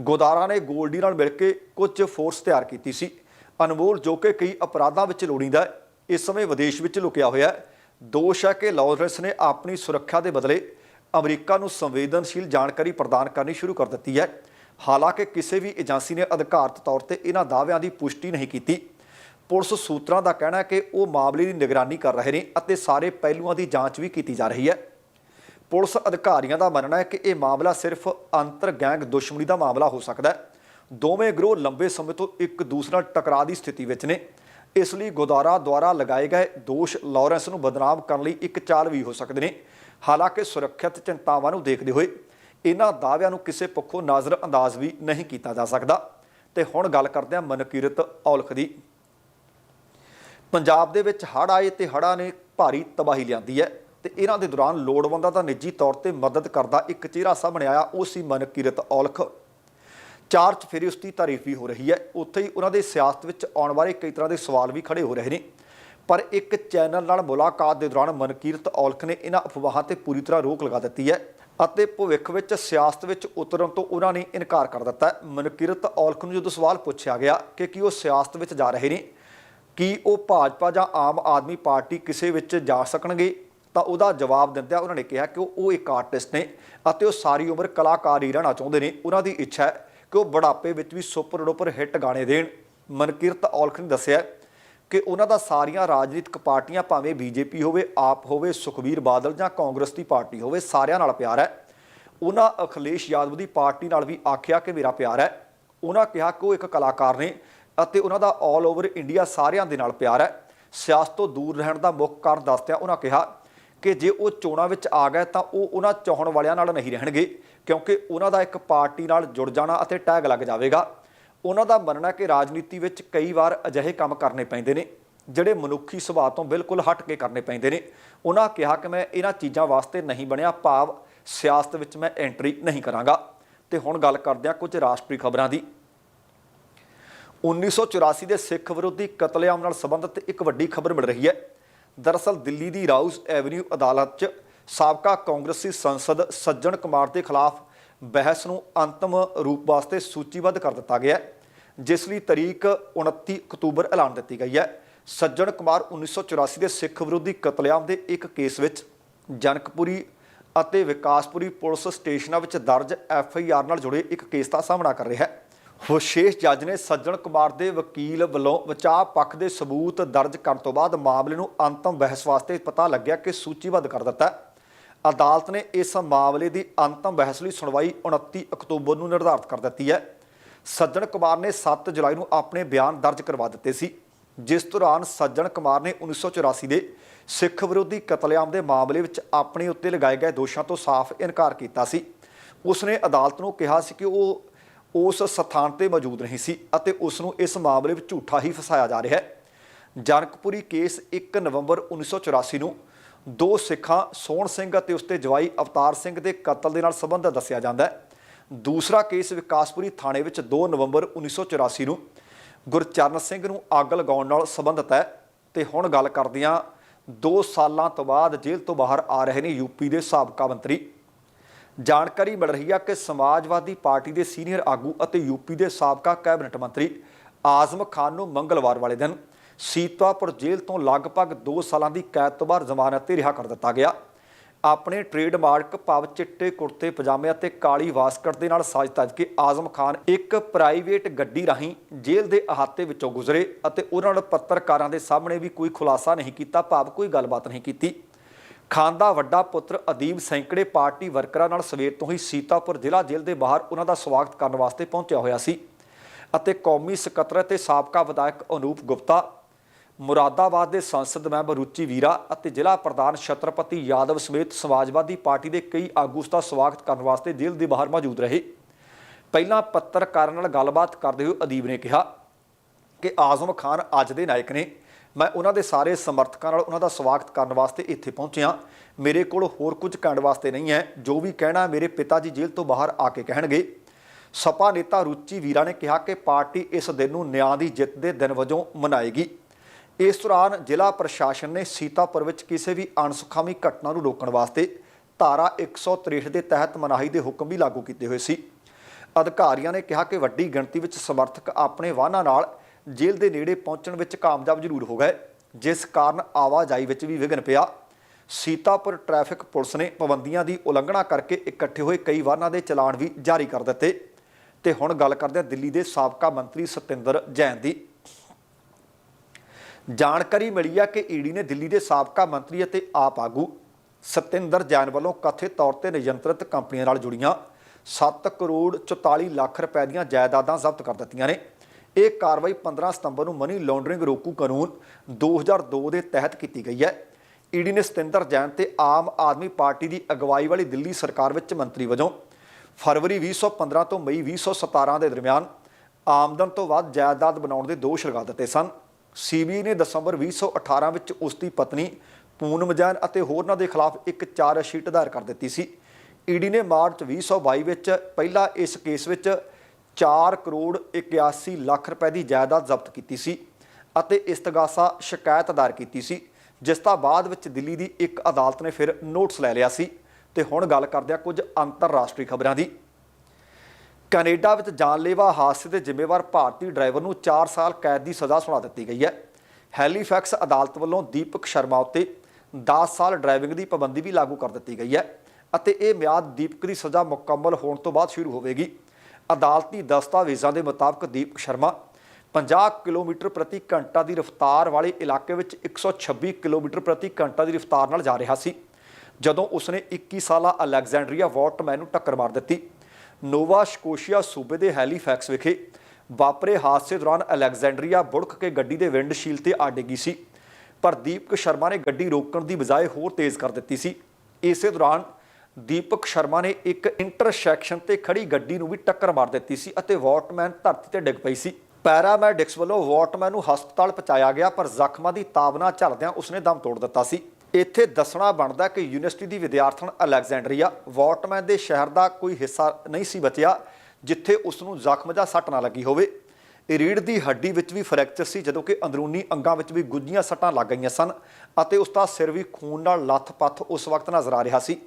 ਗੋਦਾਰਾ ਨੇ ਗੋਲਡੀ ਨਾਲ ਮਿਲ ਕੇ ਕੁਝ ਫੋਰਸ ਤਿਆਰ ਕੀਤੀ ਸੀ। ਅਨਮੋਲ ਜੋ ਕਿ ਕਈ ਅਪਰਾਧਾਂ ਵਿੱਚ ਲੋੜੀਂਦਾ ਇਸ ਸਮੇਂ ਵਿਦੇਸ਼ ਵਿੱਚ ਲੁਕਿਆ ਹੋਇਆ ਹੈ। ਦੋਸ਼ ਹੈ ਕਿ ਲਾਰੈਂਸ ਨੇ ਆਪਣੀ ਸੁਰੱਖਿਆ ਦੇ ਬਦਲੇ ਅਮਰੀਕਾ ਨੂੰ ਸੰਵੇਦਨਸ਼ੀਲ ਜਾਣਕਾਰੀ ਪ੍ਰਦਾਨ ਕਰਨੀ ਸ਼ੁਰੂ ਕਰ ਦਿੱਤੀ ਹੈ। ਹਾਲਾਂਕਿ ਕਿਸੇ ਵੀ ਏਜੰਸੀ ਨੇ ਅਧਿਕਾਰਤ ਤੌਰ ਤੇ ਇਹਨਾਂ ਦਾਅਵਿਆਂ ਦੀ ਪੁਸ਼ਟੀ ਨਹੀਂ ਕੀਤੀ। ਪੁਲਿਸ ਸੂਤਰਾਂ ਦਾ ਕਹਿਣਾ ਹੈ ਕਿ ਉਹ ਮਾਮਲੇ ਦੀ ਨਿਗਰਾਨੀ ਕਰ ਰਹੇ ਨੇ ਅਤੇ ਸਾਰੇ ਪਹਿਲੂਆਂ ਦੀ ਜਾਂਚ ਵੀ ਕੀਤੀ ਜਾ ਰਹੀ ਹੈ। ਪੁਲਿਸ ਅਧਿਕਾਰੀਆਂ ਦਾ ਮੰਨਣਾ ਹੈ ਕਿ ਇਹ ਮਾਮਲਾ ਸਿਰਫ ਅੰਤਰ ਗੈਂਗ ਦੁਸ਼ਮਣੀ ਦਾ ਮਾਮਲਾ ਹੋ ਸਕਦਾ ਹੈ। ਦੋਵੇਂ ਗਰੋਹ ਲੰਬੇ ਸਮੇਂ ਤੋਂ ਇੱਕ ਦੂਸਰੇ ਨਾਲ ਟਕਰਾਅ ਦੀ ਸਥਿਤੀ ਵਿੱਚ ਨੇ। ਇਸ ਲਈ ਗੋਦਾਰਾ ਦੁਆਰਾ ਲਗਾਏ ਗਏ ਦੋਸ਼ ਲਾਰੈਂਸ ਨੂੰ ਬਦਨਾਮ ਕਰਨ ਲਈ ਇੱਕ ਚਾਲ ਵੀ ਹੋ ਸਕਦੇ ਨੇ। ਹਾਲਾਂਕਿ ਸੁਰੱਖਿਅਤ ਚਿੰਤਾਵਾਂ ਨੂੰ ਦੇਖਦੇ ਹੋਏ ਇਹਨਾਂ ਦਾਅਵਿਆਂ ਨੂੰ ਕਿਸੇ ਪੱਖੋਂ ਨਜ਼ਰ ਅੰਦਾਜ਼ ਵੀ ਨਹੀਂ ਕੀਤਾ ਜਾ ਸਕਦਾ। ਤੇ ਹੁਣ ਗੱਲ ਕਰਦੇ ਹਾਂ ਮਨਕੀਰਤ ਔਲਖ ਦੀ। ਪੰਜਾਬ ਦੇ ਵਿੱਚ ਹੜ੍ਹ ਆਏ ਤੇ ਹੜ੍ਹਾਂ ਨੇ ਭਾਰੀ ਤਬਾਹੀ ਲਿਆਂਦੀ ਹੈ ਤੇ ਇਹਨਾਂ ਦੇ ਦੌਰਾਨ ਲੋੜਵੰਦਾਂ ਦਾ ਨਿੱਜੀ ਤੌਰ ਤੇ ਮਦਦ ਕਰਦਾ ਇੱਕ ਚਿਹਰਾ ਸਾਹਮਣੇ ਆਇਆ, ਉਹ ਸੀ ਮਨਕੀਰਤ ਔਲਖ। ਚਾਰ ਚਫੇਰੇ ਉਸ ਦੀ ਤਾਰੀਫ ਵੀ ਹੋ ਰਹੀ ਹੈ। ਉੱਥੇ ਹੀ ਉਹਨਾਂ ਦੇ ਸਿਆਸਤ ਵਿੱਚ ਆਉਣ ਵਾਲੇ ਕਈ ਤਰ੍ਹਾਂ ਦੇ ਸਵਾਲ ਵੀ ਖੜੇ ਹੋ ਰਹੇ ਨੇ। ਪਰ ਇੱਕ ਚੈਨਲ ਨਾਲ ਮੁਲਾਕਾਤ ਦੇ ਦੌਰਾਨ ਮਨਕੀਰਤ ਔਲਖ ਨੇ ਇਹਨਾਂ ਅਫਵਾਹਾਂ ਤੇ ਪੂਰੀ ਤਰ੍ਹਾਂ ਰੋਕ ਲਗਾ ਦਿੱਤੀ ਹੈ ਅਤੇ ਭਵਿੱਖ ਵਿੱਚ ਸਿਆਸਤ ਵਿੱਚ ਉਤਰਨ ਤੋਂ ਉਹਨਾਂ ਨੇ ਇਨਕਾਰ ਕਰ ਦਿੱਤਾ ਹੈ। ਮਨਕੀਰਤ ਔਲਖ ਨੂੰ ਜਦੋਂ ਸਵਾਲ ਪੁੱਛਿਆ ਗਿਆ ਕਿ ਕੀ ਉਹ ਸਿਆਸਤ ਵਿੱਚ ਜਾ ਰਹੇ ਨੇ, ਕੀ ਉਹ ਭਾਜਪਾ ਜਾਂ ਆਮ ਆਦਮੀ ਪਾਰਟੀ ਕਿਸੇ ਵਿੱਚ ਜਾ ਸਕਣਗੇ, ਤਾਂ ਉਹਦਾ ਜਵਾਬ ਦਿੰਦਿਆਂ ਉਹਨਾਂ ਨੇ ਕਿਹਾ ਕਿ ਉਹ ਇੱਕ ਆਰਟਿਸਟ ਨੇ ਅਤੇ ਉਹ ਸਾਰੀ ਉਮਰ ਕਲਾਕਾਰ ਹੀ ਰਹਿਣਾ ਚਾਹੁੰਦੇ ਨੇ। ਉਹਨਾਂ ਦੀ ਇੱਛਾ ਹੈ ਕਿ ਉਹ ਬੁਢਾਪੇ ਵਿੱਚ ਵੀ ਸੁਪਰ ਡੁਪਰ ਹਿੱਟ ਗਾਣੇ ਦੇਣ। ਮਨਕੀਰਤ ਔਲਖ ਨੇ ਦੱਸਿਆ ਕਿ ਉਹਨਾਂ ਦਾ ਸਾਰੀਆਂ ਰਾਜਨੀਤਿਕ ਪਾਰਟੀਆਂ ਭਾਵੇਂ ਬੀਜੇਪੀ ਹੋਵੇ, ਆਪ ਹੋਵੇ, ਸੁਖਬੀਰ ਬਾਦਲ ਜਾਂ ਕਾਂਗਰਸ ਦੀ ਪਾਰਟੀ ਹੋਵੇ, ਸਾਰਿਆਂ ਨਾਲ ਪਿਆਰ ਹੈ। ਉਹਨਾਂ ਅਖਿਲੇਸ਼ ਯਾਦਵ ਦੀ ਪਾਰਟੀ ਨਾਲ ਵੀ ਆਖਿਆ ਕਿ ਮੇਰਾ ਪਿਆਰ ਹੈ। ਉਹਨਾਂ ਕਿਹਾ ਕਿ ਉਹ ਇੱਕ ਕਲਾਕਾਰ ਨੇ ਅਤੇ ਉਹਨਾਂ ਦਾ ਆਲ ਓਵਰ ਇੰਡੀਆ ਸਾਰਿਆਂ ਦੇ ਨਾਲ ਪਿਆਰ ਹੈ। ਸਿਆਸਤ ਤੋਂ ਦੂਰ ਰਹਿਣ ਦਾ ਮੁੱਖ ਕਾਰਨ ਦੱਸਦਿਆਂ ਉਹਨਾਂ ਕਿਹਾ ਕਿ ਜੇ ਉਹ ਚੋਣਾਂ ਵਿੱਚ ਆ ਗਏ ਤਾਂ ਉਹ ਉਹਨਾਂ ਚਾਹਣ ਵਾਲਿਆਂ ਨਾਲ ਨਹੀਂ ਰਹਿਣਗੇ, ਕਿਉਂਕਿ ਉਹਨਾਂ ਦਾ ਇੱਕ ਪਾਰਟੀ ਨਾਲ ਜੁੜ ਜਾਣਾ ਅਤੇ ਟੈਗ ਲੱਗ ਜਾਵੇਗਾ। ਉਹਨਾਂ ਦਾ ਮੰਨਣਾ ਕਿ ਰਾਜਨੀਤੀ ਵਿੱਚ ਕਈ ਵਾਰ ਅਜਿਹੇ ਕੰਮ ਕਰਨੇ ਪੈਂਦੇ ਨੇ, ਜਿਹੜੇ ਮਨੁੱਖੀ ਸੁਭਾਅ ਤੋਂ ਬਿਲਕੁਲ ਹਟ ਕੇ ਕਰਨੇ ਪੈਂਦੇ ਨੇ। ਉਹਨਾਂ ਕਿਹਾ ਕਿ ਮੈਂ ਇਹਨਾਂ ਚੀਜ਼ਾਂ ਵਾਸਤੇ ਨਹੀਂ ਬਣਿਆ, ਭਾਵ ਸਿਆਸਤ ਵਿੱਚ ਮੈਂ ਐਂਟਰੀ ਨਹੀਂ ਕਰਾਂਗਾ। ਤੇ ਹੁਣ ਗੱਲ ਕਰਦੇ ਹਾਂ ਕੁਝ ਰਾਸ਼ਟਰੀ ਖਬਰਾਂ ਦੀ। 1984 ਦੇ ਸਿੱਖ ਵਿਰੋਧੀ ਕਤਲੇਆਮ ਨਾਲ ਸੰਬੰਧਿਤ ਇੱਕ ਵੱਡੀ ਖਬਰ ਮਿਲ ਰਹੀ ਹੈ। ਦਰਅਸਲ ਦਿੱਲੀ ਦੀ ਰਾਉਸ ਐਵਨਿਊ ਅਦਾਲਤ 'ਚ ਸਾਬਕਾ ਕਾਂਗਰਸੀ ਸੰਸਦ ਸੱਜਣ ਕੁਮਾਰ ਦੇ ਖਿਲਾਫ ਬਹਿਸ ਨੂੰ ਅੰਤਮ ਰੂਪ ਵਾਸਤੇ ਸੂਚੀਬੱਧ ਕਰ ਦਿੱਤਾ ਗਿਆ ਹੈ, ਜਿਸ ਲਈ ਤਾਰੀਖ 29 ਅਕਤੂਬਰ ਐਲਾਨ ਦਿੱਤੀ ਗਈ ਹੈ। ਸੱਜਣ ਕੁਮਾਰ 1984 ਦੇ ਸਿੱਖ ਵਿਰੋਧੀ ਕਤਲੇਆਮ ਦੇ ਇੱਕ ਕੇਸ ਵਿੱਚ ਜਨਕਪੁਰੀ ਅਤੇ ਵਿਕਾਸਪੁਰੀ ਪੁਲਿਸ ਸਟੇਸ਼ਨਾਂ ਵਿੱਚ ਦਰਜ ਐਫ ਆਈ ਆਰ ਨਾਲ ਜੁੜੇ ਇੱਕ ਕੇਸ ਦਾ ਸਾਹਮਣਾ ਕਰ ਰਿਹਾ ਹੈ। ਵਿਸ਼ੇਸ਼ ਜੱਜ ਨੇ ਸੱਜਣ ਕੁਮਾਰ ਦੇ ਵਕੀਲ ਵੱਲੋਂ ਬਚਾਅ ਪੱਖ ਦੇ ਸਬੂਤ ਦਰਜ ਕਰਨ ਤੋਂ ਬਾਅਦ ਮਾਮਲੇ ਨੂੰ ਅੰਤਮ ਬਹਿਸ ਵਾਸਤੇ ਪਤਾ ਲੱਗਿਆ ਕਿ ਸੂਚੀਬੱਧ ਕਰ ਦਿੱਤਾ ਅਦਾਲਤ ਨੇ ਇਸ ਮਾਮਲੇ ਦੀ ਅੰਤਮ ਬਹਿਸ ਲਈ ਸੁਣਵਾਈ 29 ਅਕਤੂਬਰ ਨੂੰ ਨਿਰਧਾਰਤ ਕਰ ਦਿੱਤੀ ਹੈ। ਸੱਜਣ ਕੁਮਾਰ ਨੇ 7 ਜੁਲਾਈ ਨੂੰ ਆਪਣੇ ਬਿਆਨ ਦਰਜ ਕਰਵਾ ਦਿੱਤੇ ਸੀ, ਜਿਸ ਦੌਰਾਨ ਸੱਜਣ ਕੁਮਾਰ ਨੇ 1984 ਦੇ ਸਿੱਖ ਵਿਰੋਧੀ ਕਤਲੇਆਮ ਦੇ ਮਾਮਲੇ ਵਿੱਚ ਆਪਣੇ ਉੱਤੇ ਲਗਾਏ ਗਏ ਦੋਸ਼ਾਂ ਤੋਂ ਸਾਫ਼ ਇਨਕਾਰ ਕੀਤਾ ਸੀ। ਉਸਨੇ ਅਦਾਲਤ ਨੂੰ ਕਿਹਾ ਸੀ ਕਿ ਉਹ ਉਸ ਸਥਾਨ ਤੇ ਮੌਜੂਦ ਨਹੀਂ ਸੀ ਅਤੇ ਉਸ ਨੂੰ ਇਸ ਮਾਮਲੇ ਵਿੱਚ ਝੂਠਾ ਹੀ ਫਸਾਇਆ ਜਾ ਰਿਹਾ ਹੈ। ਜਨਕਪੁਰੀ ਕੇਸ 1 ਨਵੰਬਰ 1984 ਨੂੰ ਦੋ ਸਿੱਖਾਂ ਸੋਹਣ ਸਿੰਘ ਅਤੇ ਉਸਦੇ ਜਵਾਈ ਅਵਤਾਰ ਸਿੰਘ ਦੇ ਕਤਲ ਦੇ ਨਾਲ ਸੰਬੰਧਿਤ ਦੱਸਿਆ ਜਾਂਦਾ ਹੈ। ਦੂਸਰਾ ਕੇਸ ਵਿਕਾਸਪੁਰੀ ਥਾਣੇ ਵਿੱਚ 2 ਨਵੰਬਰ 1984 ਨੂੰ ਗੁਰਚਰਨ ਸਿੰਘ ਨੂੰ ਅੱਗ ਲਗਾਉਣ ਨਾਲ ਸੰਬੰਧਿਤ ਹੈ ਤੇ ਹੁਣ ਗੱਲ ਕਰਦੇ ਹਾਂ 2 ਸਾਲਾਂ ਤੋਂ ਬਾਅਦ ਜੇਲ੍ਹ ਤੋਂ ਬਾਹਰ ਆ ਰਹੇ ਨੇ ਯੂਪੀ ਦੇ ਸਾਬਕਾ ਮੰਤਰੀ। ਜਾਣਕਾਰੀ ਮਿਲ ਰਹੀ ਹੈ ਕਿ ਸਮਾਜਵਾਦੀ ਪਾਰਟੀ ਦੇ ਸੀਨੀਅਰ ਆਗੂ ਅਤੇ ਯੂਪੀ ਦੇ ਸਾਬਕਾ ਕੈਬਨਿਟ ਮੰਤਰੀ ਆਜ਼ਮ ਖਾਨ ਨੂੰ ਮੰਗਲਵਾਰ ਵਾਲੇ ਦਿਨ ਸੀਤਾਪੁਰ ਜੇਲ੍ਹ ਤੋਂ ਲਗਭਗ 2 ਸਾਲਾਂ ਦੀ ਕੈਦ ਤੋਂ ਬਾਅਦ ਜ਼ਮਾਨਤ ਤੇ ਰਿਹਾ ਕਰ ਦਿੱਤਾ ਗਿਆ। ਆਪਣੇ ਟ੍ਰੇਡਮਾਰਕ ਭਾਵ ਚਿੱਟੇ ਕੁੜਤੇ, ਪਜਾਮੇ ਅਤੇ ਕਾਲੀ ਵਾਸਕਟ ਦੇ ਨਾਲ ਸਾਜ ਤੱਜ ਕੇ ਆਜ਼ਮ ਖਾਨ ਇੱਕ ਪ੍ਰਾਈਵੇਟ ਗੱਡੀ ਰਾਹੀਂ ਜੇਲ੍ਹ ਦੇ ਅਹਾਤੇ ਵਿੱਚੋਂ ਗੁਜ਼ਰੇ ਅਤੇ ਉਹਨਾਂ ਨਾਲ ਪੱਤਰਕਾਰਾਂ ਦੇ ਸਾਹਮਣੇ ਵੀ ਕੋਈ ਖੁਲਾਸਾ ਨਹੀਂ ਕੀਤਾ, ਭਾਵ ਕੋਈ ਗੱਲਬਾਤ ਨਹੀਂ ਕੀਤੀ। ਖਾਨ ਦਾ ਵੱਡਾ ਪੁੱਤਰ ਅਦੀਬ ਸੈਂਕੜੇ ਪਾਰਟੀ ਵਰਕਰਾਂ ਨਾਲ ਸਵੇਰ ਤੋਂ ਹੀ ਸੀਤਾਪੁਰ ਜ਼ਿਲ੍ਹਾ ਜੇਲ੍ਹ ਦੇ ਬਾਹਰ ਉਹਨਾਂ ਦਾ ਸਵਾਗਤ ਕਰਨ ਵਾਸਤੇ ਪਹੁੰਚਿਆ ਹੋਇਆ ਸੀ ਅਤੇ ਕੌਮੀ ਸਕੱਤਰ ਅਤੇ ਸਾਬਕਾ ਵਿਧਾਇਕ ਅਨੂਪ ਗੁਪਤਾ ਮੁਰਾਦਾਬਾਦ ਦੇ ਸੰਸਦ ਮੈਂਬਰ ਰੁਚੀ ਵੀਰਾ ਅਤੇ ਜ਼ਿਲ੍ਹਾ ਪ੍ਰਧਾਨ ਛਤਰਪਤੀ ਯਾਦਵ ਸਮੇਤ ਸਮਾਜਵਾਦੀ ਪਾਰਟੀ ਦੇ ਕਈ ਆਗੂ ਦਾ ਸਵਾਗਤ ਕਰਨ ਵਾਸਤੇ ਜੇਲ੍ਹ ਦੇ ਬਾਹਰ ਮੌਜੂਦ ਰਹੇ। ਪਹਿਲਾਂ ਪੱਤਰਕਾਰਾਂ ਨਾਲ ਗੱਲਬਾਤ ਕਰਦੇ ਹੋਏ ਅਦੀਬ ਨੇ ਕਿਹਾ ਕਿ ਆਜ਼ਮ ਖਾਨ ਅੱਜ ਦੇ ਨਾਇਕ ਨੇ। ਮੈਂ ਉਹਨਾਂ ਦੇ ਸਾਰੇ ਸਮਰਥਕਾਂ ਨਾਲ ਉਹਨਾਂ ਦਾ ਸਵਾਗਤ ਕਰਨ ਵਾਸਤੇ ਇੱਥੇ ਪਹੁੰਚਿਆ। ਮੇਰੇ ਕੋਲ ਹੋਰ ਕੁਝ ਕਹਿਣ ਵਾਸਤੇ ਨਹੀਂ ਹੈ। ਜੋ ਵੀ ਕਹਿਣਾ ਮੇਰੇ ਪਿਤਾ ਜੀ ਜੇਲ੍ਹ ਤੋਂ ਬਾਹਰ ਆ ਕੇ ਕਹਿਣਗੇ। ਸਪਾ ਨੇਤਾ ਰੁਚੀ ਵੀਰਾ ਨੇ ਕਿਹਾ ਕਿ ਪਾਰਟੀ ਇਸ ਦਿਨ ਨੂੰ ਨਿਆਂ ਦੀ ਜਿੱਤ ਦੇ ਦਿਨ ਵਜੋਂ ਮਨਾਏਗੀ। ਇਸ ਦੌਰਾਨ ਜ਼ਿਲ੍ਹਾ ਪ੍ਰਸ਼ਾਸਨ ਨੇ ਸੀਤਾਪੁਰ ਵਿੱਚ ਕਿਸੇ ਵੀ ਅਣਸੁਖਾਵੀ ਘਟਨਾ ਨੂੰ ਰੋਕਣ ਵਾਸਤੇ ਧਾਰਾ 163 ਦੇ ਤਹਿਤ ਮਨਾਹੀ ਦੇ ਹੁਕਮ ਵੀ ਲਾਗੂ ਕੀਤੇ ਹੋਏ ਸੀ। ਅਧਿਕਾਰੀਆਂ ਨੇ ਕਿਹਾ ਕਿ ਵੱਡੀ ਗਿਣਤੀ ਵਿੱਚ ਸਮਰਥਕ ਆਪਣੇ ਵਾਹਨਾਂ ਨਾਲ ਜੇਲ੍ਹ ਦੇ ਨੇੜੇ ਪਹੁੰਚਣ ਵਿੱਚ ਕਾਮਯਾਬ ਜ਼ਰੂਰ ਹੋ ਗਏ, ਜਿਸ ਕਾਰਨ ਆਵਾਜਾਈ ਵਿੱਚ ਵੀ ਵਿਘਨ ਪਿਆ। ਸੀਤਾਪੁਰ ਟ੍ਰੈਫਿਕ ਪੁਲਿਸ ਨੇ ਪਾਬੰਦੀਆਂ ਦੀ ਉਲੰਘਣਾ ਕਰਕੇ ਇਕੱਠੇ ਹੋਏ ਕਈ ਵਾਹਨਾਂ ਦੇ ਚਲਾਨ ਵੀ ਜਾਰੀ ਕਰ ਦਿੱਤੇ। ਤੇ ਹੁਣ ਗੱਲ ਕਰਦੇ ਹਾਂ ਦਿੱਲੀ ਦੇ ਸਾਬਕਾ ਮੰਤਰੀ ਸਤਿੰਦਰ ਜੈਨ ਦੀ। ਜਾਣਕਾਰੀ ਮਿਲੀ ਹੈ ਕਿ ਈਡੀ ਨੇ ਦਿੱਲੀ ਦੇ ਸਾਬਕਾ ਮੰਤਰੀ ਅਤੇ ਆਪ ਆਗੂ ਸਤਿੰਦਰ ਜੈਨ ਵੱਲੋਂ ਕਥਿਤ ਤੌਰ ਤੇ ਨਿਯੰਤਰਿਤ ਕੰਪਨੀਆਂ ਨਾਲ ਜੁੜੀਆਂ 7 ਕਰੋੜ 44 ਲੱਖ ਰੁਪਏ ਦੀਆਂ ਜਾਇਦਾਦਾਂ ਜ਼ਬਤ ਕਰ ਦਿੱਤੀਆਂ ਨੇ। ਇਹ ਕਾਰਵਾਈ 15 ਸਤੰਬਰ ਨੂੰ ਮਨੀ ਲਾਂਡਰਿੰਗ ਰੋਕੂ ਕਾਨੂੰਨ 2002 ਦੇ ਤਹਿਤ ਕੀਤੀ ਗਈ ਹੈ। ਈਡੀ ਨੇ ਸਤਿੰਦਰ ਜੈਨ ਤੇ ਆਮ ਆਦਮੀ ਪਾਰਟੀ ਦੀ ਅਗਵਾਈ ਵਾਲੀ ਦਿੱਲੀ ਸਰਕਾਰ ਵਿੱਚ ਮੰਤਰੀ ਵਜੋਂ ਫਰਵਰੀ 2015 ਤੋਂ ਮਈ 2017 ਦੇ ਦਰਮਿਆਨ ਆਮਦਨ ਤੋਂ ਵੱਧ ਜਾਇਦਾਦ ਬਣਾਉਣ ਦੇ ਦੋਸ਼ ਲਗਾ ਦਿੱਤੇ ਸਨ। ਸੀਬੀਆਈ ਨੇ ਦਸੰਬਰ 2018 ਵਿੱਚ ਉਸ ਦੀ ਪਤਨੀ ਪੂਨਮ ਜੈਨ ਅਤੇ ਹੋਰਨਾਂ ਦੇ ਖਿਲਾਫ ਇੱਕ ਚਾਰਜ ਸ਼ੀਟ ਦਾਇਰ ਕਰ ਦਿੱਤੀ ਸੀ। ਈਡੀ ਨੇ ਮਾਰਚ 2022 ਵਿੱਚ ਪਹਿਲਾ ਇਸ ਕੇਸ ਵਿੱਚ 4 ਕਰੋੜ 81 ਲੱਖ ਰੁਪਏ ਦੀ ਜਾਇਦਾਦ ਜ਼ਬਤ ਕੀਤੀ ਸੀ ਅਤੇ ਇਸਤਗਾਸਾ ਸ਼ਿਕਾਇਤ ਦਾਇਰ ਕੀਤੀ ਸੀ, ਜਿਸ ਦਾ ਬਾਅਦ ਵਿੱਚ ਦਿੱਲੀ ਦੀ ਇੱਕ ਅਦਾਲਤ ਨੇ ਫਿਰ ਨੋਟਿਸ ਲੈ ਲਿਆ ਸੀ। ਤੇ ਹੁਣ ਗੱਲ ਕਰਦੇ ਹਾਂ ਕੁਝ ਅੰਤਰਰਾਸ਼ਟਰੀ ਖਬਰਾਂ ਦੀ। ਕੈਨੇਡਾ ਵਿੱਚ ਜਾਨਲੇਵਾ ਹਾਦਸੇ ਦੇ ਜ਼ਿੰਮੇਵਾਰ ਭਾਰਤੀ ਡਰਾਈਵਰ ਨੂੰ 4 ਸਾਲ ਕੈਦ ਦੀ ਸਜ਼ਾ ਸੁਣਾ ਦਿੱਤੀ ਗਈ ਹੈ। ਹੈਲੀਫੈਕਸ ਅਦਾਲਤ ਵੱਲੋਂ ਦੀਪਕ ਸ਼ਰਮਾ ਉੱਤੇ 10 ਸਾਲ ਡਰਾਈਵਿੰਗ ਦੀ ਪਾਬੰਦੀ ਵੀ ਲਾਗੂ ਕਰ ਦਿੱਤੀ ਗਈ ਹੈ ਅਤੇ ਇਹ ਮਿਆਦ ਦੀਪਕ ਦੀ ਸਜ਼ਾ ਮੁਕੰਮਲ ਹੋਣ ਤੋਂ ਬਾਅਦ ਸ਼ੁਰੂ ਹੋਵੇਗੀ। ਅਦਾਲਤੀ ਦਸਤਾਵੇਜ਼ਾਂ ਦੇ ਮੁਤਾਬਕ ਦੀਪਕ ਸ਼ਰਮਾ 50 ਕਿਲੋਮੀਟਰ ਪ੍ਰਤੀ ਘੰਟਾ ਦੀ ਰਫ਼ਤਾਰ ਵਾਲੇ ਇਲਾਕੇ ਵਿੱਚ 126 ਕਿਲੋਮੀਟਰ ਪ੍ਰਤੀ ਘੰਟਾ ਦੀ ਰਫ਼ਤਾਰ ਨਾਲ ਜਾ ਰਿਹਾ ਸੀ, ਜਦੋਂ ਉਸਨੇ 21 ਸਾਲਾ ਅਲੈਗਜ਼ੈਂਡਰੀਆ ਵਾਟਮੈਨ ਨੂੰ ਟੱਕਰ ਮਾਰ ਦਿੱਤੀ। ਨੋਵਾ ਸਕੋਸ਼ੀਆ ਸੂਬੇ ਦੇ ਹੈਲੀਫੈਕਸ ਵਿਖੇ ਵਾਪਰੇ ਹਾਦਸੇ ਦੌਰਾਨ ਅਲੈਗਜ਼ੈਂਡਰੀਆ ਬੁੜਕ ਕੇ ਗੱਡੀ ਦੇ ਵਿੰਡਸ਼ੀਲ ਤੇ ਆ ਡਿੱਗੀ ਸੀ। ਪਰ ਦੀਪਕ ਸ਼ਰਮਾ ਨੇ ਗੱਡੀ ਰੋਕਣ ਦੀ ਬਜਾਏ ਹੋਰ ਤੇਜ਼ ਕਰ ਦਿੱਤੀ ਸੀ। ਇਸੇ ਦੌਰਾਨ ਦੀਪਕ ਸ਼ਰਮਾ ਨੇ ਇੱਕ ਇੰਟਰਸੈਕਸ਼ਨ ਤੇ ਖੜੀ ਗੱਡੀ ਨੂੰ ਵੀ ਟੱਕਰ ਮਾਰ ਦਿੱਤੀ ਸੀ ਅਤੇ ਵਾਟਮੈਨ ਧਰਤੀ ਤੇ ਡਿੱਗ ਪਈ ਸੀ। ਪੈਰਾਮੈਡਿਕਸ ਵੱਲੋਂ ਵਾਟਮੈਨ ਨੂੰ ਹਸਪਤਾਲ ਪਹੁੰਚਾਇਆ ਗਿਆ, ਪਰ ਜ਼ਖਮਾਂ ਦੀ ਤਾਬਨਾ ਝੱਲਦਿਆਂ ਉਸਨੇ ਦਮ ਤੋੜ ਦਿੱਤਾ ਸੀ। ਇੱਥੇ ਦੱਸਣਾ ਬਣਦਾ ਕਿ ਯੂਨੀਵਰਸਿਟੀ ਦੀ ਵਿਦਿਆਰਥਣ ਅਲੈਗਜ਼ੈਂਡਰੀਆ ਵਾਟਮੈਨ ਦੇ ਸ਼ਹਿਰ ਦਾ ਕੋਈ ਹਿੱਸਾ ਨਹੀਂ ਸੀ ਬਚਿਆ, ਜਿੱਥੇ ਉਸ ਨੂੰ ਜ਼ਖਮ ਜਾਂ ਸੱਟ ਨਾ ਲੱਗੀ ਹੋਵੇ। ਰੀੜ ਦੀ ਹੱਡੀ ਵਿੱਚ ਵੀ ਫ੍ਰੈਕਚਰ ਸੀ, ਜਦੋਂ ਕਿ ਅੰਦਰੂਨੀ ਅੰਗਾਂ ਵਿੱਚ ਵੀ ਗੁੱਝੀਆਂ ਸੱਟਾਂ ਲੱਗ ਗਈਆਂ ਸਨ ਅਤੇ ਉਸ ਦਾ ਸਿਰ ਵੀ ਖੂਨ ਨਾਲ ਲੱਥ-ਪੱਥ ਉਸ ਵਕਤ ਨਜ਼ਰ ਆ ਰਿਹਾ ਸੀ।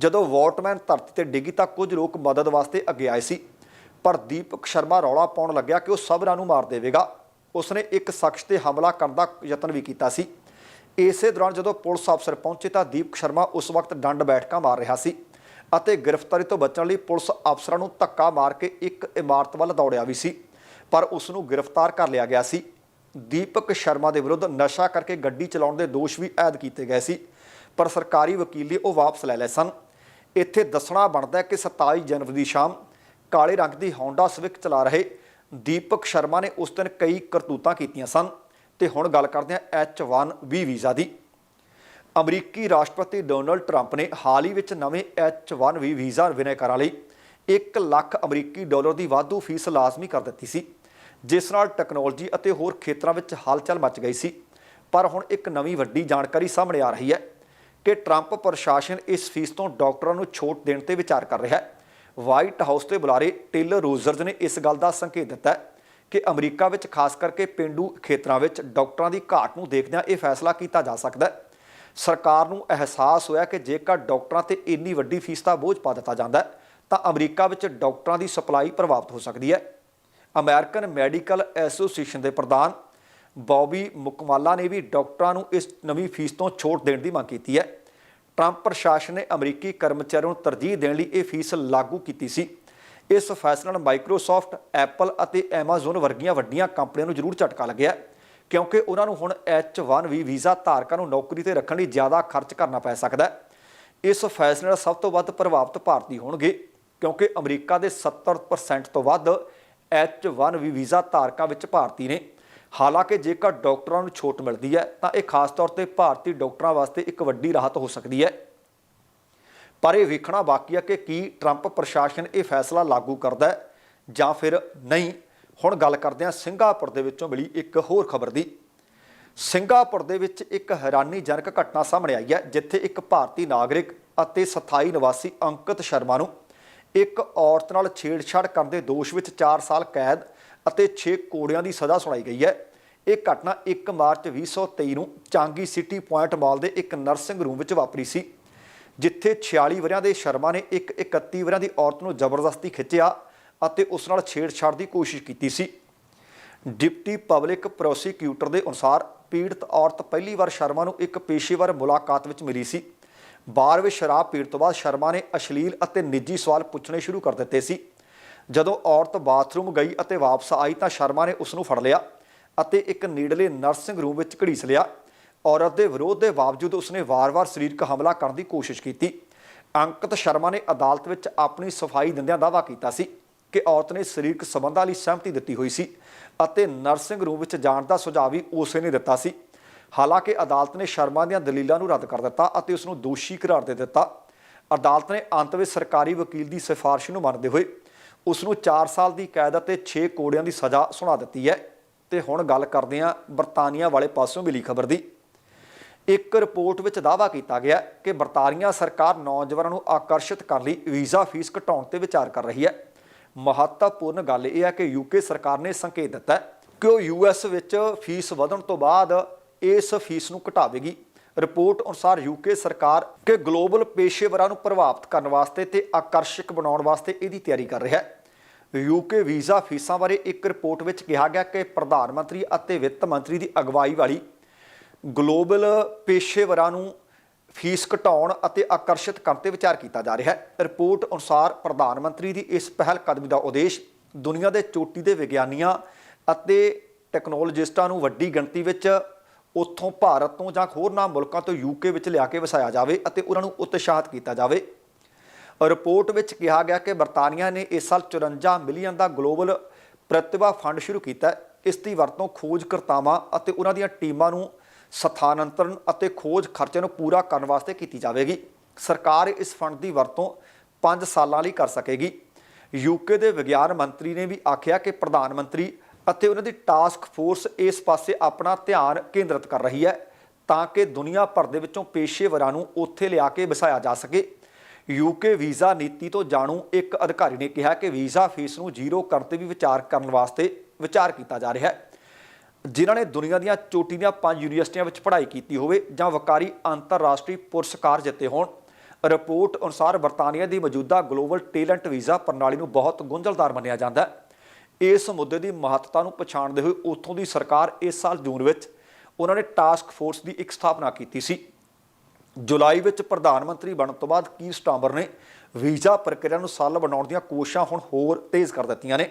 ਜਦੋਂ ਵਾਟਮੈਨ ਧਰਤੀ ਤੇ ਡਿੱਗੀ ਤਾਂ ਕੁਝ ਲੋਕ ਮਦਦ ਵਾਸਤੇ ਅੱਗੇ ਆਏ ਸੀ, ਪਰ ਦੀਪਕ ਸ਼ਰਮਾ ਰੌਲਾ ਪਾਉਣ ਲੱਗਿਆ ਕਿ ਉਹ ਸਭਰਾਂ ਨੂੰ ਮਾਰ ਦੇਵੇਗਾ। ਉਸਨੇ ਇੱਕ ਸ਼ਖਸ ਤੇ ਹਮਲਾ ਕਰਨ ਦਾ ਯਤਨ ਵੀ ਕੀਤਾ ਸੀ। ਇਸੇ ਦੌਰਾਨ ਜਦੋਂ ਪੁਲਿਸ ਅਫਸਰ ਪਹੁੰਚੇ ਤਾਂ ਦੀਪਕ ਸ਼ਰਮਾ ਉਸ ਵਕਤ ਡੰਡ ਬੈਠਕਾਂ ਮਾਰ ਰਿਹਾ ਸੀ ਅਤੇ ਗ੍ਰਿਫਤਾਰੀ ਤੋਂ ਬਚਣ ਲਈ ਪੁਲਿਸ ਅਫਸਰਾਂ ਨੂੰ ਧੱਕਾ ਮਾਰ ਕੇ ਇੱਕ ਇਮਾਰਤ ਵੱਲ ਦੌੜਿਆ ਵੀ ਸੀ, ਪਰ ਉਸ ਨੂੰ ਗ੍ਰਿਫਤਾਰ ਕਰ ਲਿਆ ਗਿਆ ਸੀ। ਦੀਪਕ ਸ਼ਰਮਾ ਦੇ ਵਿਰੁੱਧ ਨਸ਼ਾ ਕਰਕੇ ਗੱਡੀ ਚਲਾਉਣ ਦੇ ਦੋਸ਼ ਵੀ ਆਇਦ ਕੀਤੇ ਗਏ ਸੀ, ਪਰ ਸਰਕਾਰੀ ਵਕੀਲ ਨੇ ਉਹ ਵਾਪਸ ਲੈ ਲਏ ਸਨ। ਇੱਥੇ ਦੱਸਣਾ ਬਣਦਾ ਹੈ ਕਿ 27 ਜਨਵਰੀ ਦੀ ਸ਼ਾਮ ਕਾਲੇ ਰੰਗ ਦੀ ਹੌਂਡਾ ਸਵਿਕ ਚਲਾ ਰਹੇ ਦੀਪਕ ਸ਼ਰਮਾ ਨੇ ਉਸ ਦਿਨ ਕਈ ਕਰਤੂਤਾਂ ਕੀਤੀਆਂ ਸਨ। ਤੇ ਹੁਣ ਗੱਲ ਕਰਦੇ ਹਾਂ H1B ਵੀਜ਼ਾ ਦੀ। ਅਮਰੀਕੀ ਰਾਸ਼ਟਰਪਤੀ ਡੋਨਲਡ ਟਰੰਪ ਨੇ ਹਾਲ ਹੀ ਵਿੱਚ ਨਵੇਂ H1B ਵੀਜ਼ਾ ਵਿਨੇਕਰਾਂ ਲਈ 1 ਲੱਖ ਅਮਰੀਕੀ ਡਾਲਰ ਦੀ ਵਾਧੂ ਫੀਸ ਲਾਜ਼ਮੀ ਕਰ ਦਿੱਤੀ ਸੀ, ਜਿਸ ਨਾਲ ਟੈਕਨੋਲੋਜੀ ਅਤੇ ਹੋਰ ਖੇਤਰਾਂ ਵਿੱਚ ਹਲਚਲ ਮਚ ਗਈ ਸੀ। ਪਰ ਹੁਣ ਇੱਕ ਨਵੀਂ ਵੱਡੀ ਜਾਣਕਾਰੀ ਸਾਹਮਣੇ ਆ ਰਹੀ ਹੈ ਕਿ ਟਰੰਪ ਪ੍ਰਸ਼ਾਸਨ ਇਸ ਫੀਸ ਤੋਂ ਡਾਕਟਰਾਂ ਨੂੰ ਛੋਟ ਦੇਣ ਤੇ ਵਿਚਾਰ ਕਰ ਰਿਹਾ ਹੈ। ਵਾਈਟ ਹਾਊਸ ਦੇ ਬੁਲਾਰੇ ਟੇਲਰ ਰੋਜ਼ਰਜ਼ ਨੇ ਇਸ ਗੱਲ ਦਾ ਸੰਕੇਤ ਦਿੱਤਾ ਹੈ ਕਿ ਅਮਰੀਕਾ ਵਿੱਚ ਖਾਸ ਕਰਕੇ ਪਿੰਡੂ ਖੇਤਰਾਂ ਵਿੱਚ ਡਾਕਟਰਾਂ ਦੀ ਘਾਟ ਨੂੰ ਦੇਖਦਿਆਂ ਇਹ ਫੈਸਲਾ ਕੀਤਾ ਜਾ ਸਕਦਾ ਹੈ। ਸਰਕਾਰ ਨੂੰ ਅਹਿਸਾਸ ਹੋਇਆ ਕਿ ਜੇਕਰ ਡਾਕਟਰਾਂ ਤੇ ਇੰਨੀ ਵੱਡੀ ਫੀਸ ਦਾ ਬੋਝ ਪਾ ਦਿੱਤਾ ਜਾਂਦਾ ਹੈ, ਤਾਂ ਅਮਰੀਕਾ ਵਿੱਚ ਡਾਕਟਰਾਂ ਦੀ ਸਪਲਾਈ ਪ੍ਰਭਾਵਿਤ ਹੋ ਸਕਦੀ ਹੈ। ਅਮਰੀਕਨ ਮੈਡੀਕਲ ਐਸੋਸੀਏਸ਼ਨ ਦੇ ਪ੍ਰਧਾਨ ਬੌਬੀ ਮੁਕਮਾਲਾ ਨੇ ਵੀ ਡਾਕਟਰਾਂ ਨੂੰ ਇਸ ਨਵੀਂ ਫੀਸ ਤੋਂ ਛੋਟ ਦੇਣ ਦੀ ਮੰਗ ਕੀਤੀ ਹੈ। ਟਰੰਪ ਪ੍ਰਸ਼ਾਸਨ ਨੇ ਅਮਰੀਕੀ ਕਰਮਚਾਰੀਆਂ ਨੂੰ ਤਰਜੀਹ ਦੇਣ ਲਈ ਇਹ ਫੀਸ ਲਾਗੂ ਕੀਤੀ ਸੀ। ਇਸ ਫੈਸਲੇ ਨਾਲ ਮਾਈਕਰੋਸਾਫਟ ਐਪਲ ਅਤੇ ਐਮਾਜ਼ਨ ਵਰਗੀਆਂ ਵੱਡੀਆਂ ਕੰਪਨੀਆਂ ਨੂੰ ਜ਼ਰੂਰ ਝਟਕਾ ਲੱਗਿਆ ਕਿਉਂਕਿ ਉਹਨਾਂ ਨੂੰ ਹੁਣ H1B ਵੀਜ਼ਾ ਧਾਰਕਾਂ ਨੂੰ ਨੌਕਰੀ ਤੇ ਰੱਖਣ ਲਈ ਜ਼ਿਆਦਾ ਖਰਚ ਕਰਨਾ ਪੈ ਸਕਦਾ ਹੈ। ਇਸ ਫੈਸਲੇ ਨਾਲ ਸਭ ਤੋਂ ਵੱਧ ਪ੍ਰਭਾਵਿਤ ਭਾਰਤੀ ਹੋਣਗੇ, ਕਿਉਂਕਿ ਅਮਰੀਕਾ ਦੇ 70% ਤੋਂ ਵੱਧ H1B ਵੀਜ਼ਾ ਧਾਰਕਾਂ ਵਿੱਚ ਭਾਰਤੀ ਨੇ। ਹਾਲਾਂਕਿ ਜੇਕਰ ਡਾਕਟਰਾਂ ਨੂੰ ਛੋਟ ਮਿਲਦੀ ਹੈ, ਤਾਂ ਇਹ ਖਾਸ ਤੌਰ ਤੇ ਭਾਰਤੀ ਡਾਕਟਰਾਂ ਵਾਸਤੇ ਇੱਕ ਵੱਡੀ ਰਾਹਤ ਹੋ ਸਕਦੀ ਹੈ। ਪਰ ਇਹ ਵੇਖਣਾ ਬਾਕੀ ਹੈ ਕਿ ਕੀ ਟਰੰਪ ਪ੍ਰਸ਼ਾਸਨ ਇਹ ਫੈਸਲਾ ਲਾਗੂ ਕਰਦਾ ਜਾਂ ਫਿਰ ਨਹੀਂ। ਹੁਣ ਗੱਲ ਕਰਦੇ ਹਾਂ ਸਿੰਗਾਪੁਰ ਦੇ ਵਿੱਚੋਂ ਮਿਲੀ ਇੱਕ ਹੋਰ ਖਬਰ ਦੀ। ਸਿੰਗਾਪੁਰ ਦੇ ਵਿੱਚ ਇੱਕ ਹੈਰਾਨੀਜਨਕ ਘਟਨਾ ਸਾਹਮਣੇ ਆਈ ਹੈ, ਜਿੱਥੇ ਇੱਕ ਭਾਰਤੀ ਨਾਗਰਿਕ ਅਤੇ ਸਥਾਈ ਨਿਵਾਸੀ ਅੰਕਿਤ ਸ਼ਰਮਾ ਨੂੰ ਇੱਕ ਔਰਤ ਨਾਲ ਛੇੜਛਾੜ ਕਰਨ ਦੇ ਦੋਸ਼ ਵਿੱਚ 4 ਸਾਲ ਕੈਦ ਅਤੇ 6 ਕੋੜਿਆਂ ਦੀ ਸਜ਼ਾ ਸੁਣਾਈ ਗਈ ਹੈ। ਇਹ ਘਟਨਾ 1 ਮਾਰਚ 2023 ਨੂੰ ਚਾਂਗੀ ਸਿਟੀ ਪੁਆਇੰਟ ਮਾਲ ਦੇ ਇੱਕ ਨਰਸਿੰਗ ਰੂਮ ਵਿੱਚ ਵਾਪਰੀ ਸੀ। ਜਿੱਥੇ 46 ਵਰਿਆਂ ਦੇ ਸ਼ਰਮਾ ਨੇ ਇੱਕ 31 ਵਰਿਆਂ ਦੀ ਔਰਤ ਨੂੰ ਜ਼ਬਰਦਸਤੀ ਖਿੱਚਿਆ ਅਤੇ ਉਸ ਨਾਲ ਛੇੜਛਾੜ ਦੀ ਕੋਸ਼ਿਸ਼ ਕੀਤੀ ਸੀ। ਡਿਪਟੀ ਪਬਲਿਕ ਪ੍ਰੋਸੀਕਿਊਟਰ ਦੇ ਅਨੁਸਾਰ ਪੀੜਤ ਔਰਤ ਪਹਿਲੀ ਵਾਰ ਸ਼ਰਮਾ ਨੂੰ ਇੱਕ ਪੇਸ਼ੇਵਰ ਮੁਲਾਕਾਤ ਵਿੱਚ ਮਿਲੀ ਸੀ। ਬਾਰ ਵਿੱਚ ਸ਼ਰਾਬ ਪੀਣ ਤੋਂ ਬਾਅਦ ਸ਼ਰਮਾ ਨੇ ਅਸ਼ਲੀਲ ਅਤੇ ਨਿੱਜੀ ਸਵਾਲ ਪੁੱਛਣੇ ਸ਼ੁਰੂ ਕਰ ਦਿੱਤੇ ਸੀ। ਜਦੋਂ ਔਰਤ ਬਾਥਰੂਮ ਗਈ ਅਤੇ ਵਾਪਸ ਆਈ ਤਾਂ ਸ਼ਰਮਾ ਨੇ ਉਸ ਨੂੰ ਫੜ ਲਿਆ ਅਤੇ ਇੱਕ ਨੀਡਲੇ ਨਰਸਿੰਗ ਰੂਮ ਵਿੱਚ ਘੜੀਸ ਲਿਆ। ਔਰਤ ਦੇ ਵਿਰੋਧ ਦੇ ਬਾਵਜੂਦ ਉਸਨੇ ਵਾਰ-ਵਾਰ ਸਰੀਰਕ ਹਮਲਾ ਕਰਨ ਦੀ ਕੋਸ਼ਿਸ਼ ਕੀਤੀ। ਅੰਕਿਤ ਸ਼ਰਮਾ ਨੇ ਅਦਾਲਤ ਵਿੱਚ ਆਪਣੀ ਸਫ਼ਾਈ ਦਿੰਦਿਆਂ ਦਾਅਵਾ ਕੀਤਾ ਸੀ ਕਿ ਔਰਤ ਨੇ ਸਰੀਰਕ ਸੰਬੰਧਾਂ ਲਈ ਸਹਿਮਤੀ ਦਿੱਤੀ ਹੋਈ ਸੀ ਅਤੇ ਨਰਸਿੰਗ ਰੂਮ ਵਿੱਚ ਜਾਣ ਦਾ ਸੁਝਾਅ ਵੀ ਉਸੇ ਨੇ ਦਿੱਤਾ ਸੀ। ਹਾਲਾਂਕਿ ਅਦਾਲਤ ਨੇ ਸ਼ਰਮਾ ਦੀਆਂ ਦਲੀਲਾਂ ਨੂੰ ਰੱਦ ਕਰ ਦਿੱਤਾ ਅਤੇ ਉਸ ਨੂੰ ਦੋਸ਼ੀ ਕਰਾਰ ਦੇ ਦਿੱਤਾ। ਅਦਾਲਤ ਨੇ ਅੰਤ ਵਿੱਚ ਸਰਕਾਰੀ ਵਕੀਲ ਦੀ ਸਿਫਾਰਿਸ਼ ਨੂੰ ਮੰਨਦੇ ਹੋਏ ਉਸ ਨੂੰ 4 ਸਾਲ ਦੀ ਕੈਦ ਅਤੇ 6 ਕੋੜਿਆਂ ਦੀ ਸਜ਼ਾ ਸੁਣਾ ਦਿੱਤੀ ਹੈ। ਤੇ ਹੁਣ ਗੱਲ ਕਰਦੇ ਹਾਂ ਬਰਤਾਨੀਆ ਵਾਲੇ ਪਾਸੋਂ ਮਿਲੀ ਖਬਰ ਦੀ। ਇੱਕ ਰਿਪੋਰਟ ਵਿੱਚ ਦਾਅਵਾ ਕੀਤਾ ਗਿਆ ਕਿ ਬਰਤਾਨੀਆ ਸਰਕਾਰ ਨੌਜਵਾਨਾਂ ਨੂੰ ਆਕਰਸ਼ਿਤ ਕਰਨ ਲਈ ਵੀਜ਼ਾ ਫੀਸ ਘਟਾਉਣ ਤੇ ਵਿਚਾਰ ਕਰ ਰਹੀ ਹੈ। ਮਹੱਤਵਪੂਰਨ ਗੱਲ ਇਹ ਹੈ ਕਿ ਯੂਕੇ ਸਰਕਾਰ ਨੇ ਸੰਕੇਤ ਦਿੱਤਾ ਕਿ ਉਹ ਯੂਐਸ ਵਿੱਚ ਫੀਸ ਵਧਣ ਤੋਂ ਬਾਅਦ ਇਸ ਫੀਸ ਨੂੰ ਘਟਾਵੇਗੀ। ਰਿਪੋਰਟ ਅਨੁਸਾਰ ਯੂਕੇ ਸਰਕਾਰ ਕਿ ਗਲੋਬਲ ਪੇਸ਼ੇਵਰਾਂ ਨੂੰ ਪ੍ਰਭਾਵਿਤ ਕਰਨ ਵਾਸਤੇ ਤੇ ਆਕਰਸ਼ਕ ਬਣਾਉਣ ਵਾਸਤੇ ਇਹਦੀ ਤਿਆਰੀ ਕਰ ਰਿਹਾ ਹੈ। ਯੂਕੇ ਵੀਜ਼ਾ ਫੀਸਾਂ ਬਾਰੇ ਇੱਕ ਰਿਪੋਰਟ ਵਿੱਚ ਕਿਹਾ ਗਿਆ ਕਿ ਪ੍ਰਧਾਨ ਮੰਤਰੀ ਅਤੇ ਵਿੱਤ ਮੰਤਰੀ ਦੀ ਅਗਵਾਈ ਵਾਲੀ ਗਲੋਬਲ ਪੇਸ਼ੇਵਰਾਂ ਨੂੰ ਫੀਸ ਘਟਾਉਣ ਅਤੇ ਆਕਰਸ਼ਿਤ ਕਰਨ ਤੇ ਵਿਚਾਰ ਕੀਤਾ ਜਾ ਰਿਹਾ ਹੈ। ਰਿਪੋਰਟ ਅਨੁਸਾਰ ਪ੍ਰਧਾਨ ਮੰਤਰੀ ਦੀ ਇਸ ਪਹਿਲ ਕਦਮੀ ਦਾ ਉਦੇਸ਼ ਦੁਨੀਆ ਦੇ ਚੋਟੀ ਦੇ ਵਿਗਿਆਨੀਆਂ ਅਤੇ ਟੈਕਨੋਲੋਜਿਸਟਾਂ ਨੂੰ ਵੱਡੀ ਗਿਣਤੀ ਵਿੱਚ ਉੱਥੋਂ ਭਾਰਤ ਤੋਂ ਜਾਂ ਹੋਰਨਾਂ ਮੁਲਕਾਂ ਤੋਂ ਯੂਕੇ ਵਿੱਚ ਲਿਆ ਕੇ ਵਸਾਇਆ ਜਾਵੇ ਅਤੇ ਉਹਨਾਂ ਨੂੰ ਉਤਸ਼ਾਹਿਤ ਕੀਤਾ ਜਾਵੇ। ਰਿਪੋਰਟ ਵਿੱਚ ਕਿਹਾ ਗਿਆ ਕਿ ਬਰਤਾਨੀਆ ਨੇ ਇਸ ਸਾਲ 54 ਮਿਲੀਅਨ ਦਾ ਗਲੋਬਲ ਪ੍ਰਤਿਭਾ ਫੰਡ ਸ਼ੁਰੂ ਕੀਤਾ ਇਸ ਦੀ ਵਰਤੋਂ ਖੋਜਕਰਤਾਵਾਂ ਅਤੇ ਉਹਨਾਂ ਦੀਆਂ ਟੀਮਾਂ ਨੂੰ ਸਥਾਨਾਂਤਰਨ ਅਤੇ ਖੋਜ ਖਰਚੇ ਨੂੰ ਪੂਰਾ ਕਰਨ ਵਾਸਤੇ ਕੀਤੀ ਜਾਵੇਗੀ। ਸਰਕਾਰ ਇਸ ਫੰਡ ਦੀ ਵਰਤੋਂ 5 ਸਾਲਾਂ ਲਈ ਕਰ ਸਕੇਗੀ। ਯੂਕੇ ਦੇ ਵਿਗਿਆਨ ਮੰਤਰੀ ਨੇ ਵੀ ਆਖਿਆ ਕਿ ਪ੍ਰਧਾਨ ਮੰਤਰੀ ਅਤੇ ਉਹਨਾਂ ਦੀ ਟਾਸਕ ਫੋਰਸ ਇਸ ਪਾਸੇ ਆਪਣਾ ਧਿਆਨ ਕੇਂਦਰਿਤ ਕਰ ਰਹੀ ਹੈ ਤਾਂ ਕਿ ਦੁਨੀਆ ਭਰ ਦੇ ਵਿੱਚੋਂ ਪੇਸ਼ੇਵਰਾਂ ਨੂੰ ਉੱਥੇ ਲਿਆ ਕੇ ਵਸਾਇਆ ਜਾ ਸਕੇ। ਯੂਕੇ ਵੀਜ਼ਾ ਨੀਤੀ ਤੋਂ ਜਾਣੂ ਇੱਕ ਅਧਿਕਾਰੀ ਨੇ ਕਿਹਾ ਕਿ ਵੀਜ਼ਾ ਫੀਸ ਨੂੰ ਜ਼ੀਰੋ ਕਰਨ ਤੇ ਵੀ ਵਿਚਾਰ ਕਰਨ ਵਾਸਤੇ ਵਿਚਾਰ ਕੀਤਾ ਜਾ ਰਿਹਾ ਹੈ। ਜਿਨ੍ਹਾਂ ਨੇ ਦੁਨੀਆ ਦੀਆਂ ਚੋਟੀ ਦੀਆਂ ਪੰਜ ਯੂਨੀਵਰਸਿਟੀਆਂ ਵਿੱਚ ਪੜ੍ਹਾਈ ਕੀਤੀ ਹੋਵੇ ਜਾਂ ਵਕਾਰੀ ਅੰਤਰਰਾਸ਼ਟਰੀ ਪੁਰਸਕਾਰ ਜਿੱਤੇ ਹੋਣ, ਰਿਪੋਰਟ ਅਨੁਸਾਰ ਬਰਤਾਨੀਆ ਦੀ ਮੌਜੂਦਾ ਗਲੋਬਲ ਟੈਲੈਂਟ ਵੀਜ਼ਾ ਪ੍ਰਣਾਲੀ ਨੂੰ ਬਹੁਤ ਗੁੰਝਲਦਾਰ ਮੰਨਿਆ ਜਾਂਦਾ ਹੈ। ਇਸ ਮੁੱਦੇ ਦੀ ਮਹੱਤਤਾ ਨੂੰ ਪਛਾਣਦੇ ਹੋਏ ਉੱਥੋਂ ਦੀ ਸਰਕਾਰ ਇਸ ਸਾਲ ਜੂਨ ਵਿੱਚ ਉਹਨਾਂ ਨੇ ਟਾਸਕ ਫੋਰਸ ਦੀ ਇੱਕ ਸਥਾਪਨਾ ਕੀਤੀ ਸੀ। ਜੁਲਾਈ ਵਿੱਚ ਪ੍ਰਧਾਨ ਮੰਤਰੀ ਬਣਨ ਤੋਂ ਬਾਅਦ ਕੀ ਸਟਾਂਬਰ ਨੇ ਵੀਜ਼ਾ ਪ੍ਰਕਿਰਿਆ ਨੂੰ ਸਰਲ ਬਣਾਉਣ ਦੀਆਂ ਕੋਸ਼ਿਸ਼ਾਂ ਹੁਣ ਹੋਰ ਤੇਜ਼ ਕਰ ਦਿੱਤੀਆਂ ਨੇ।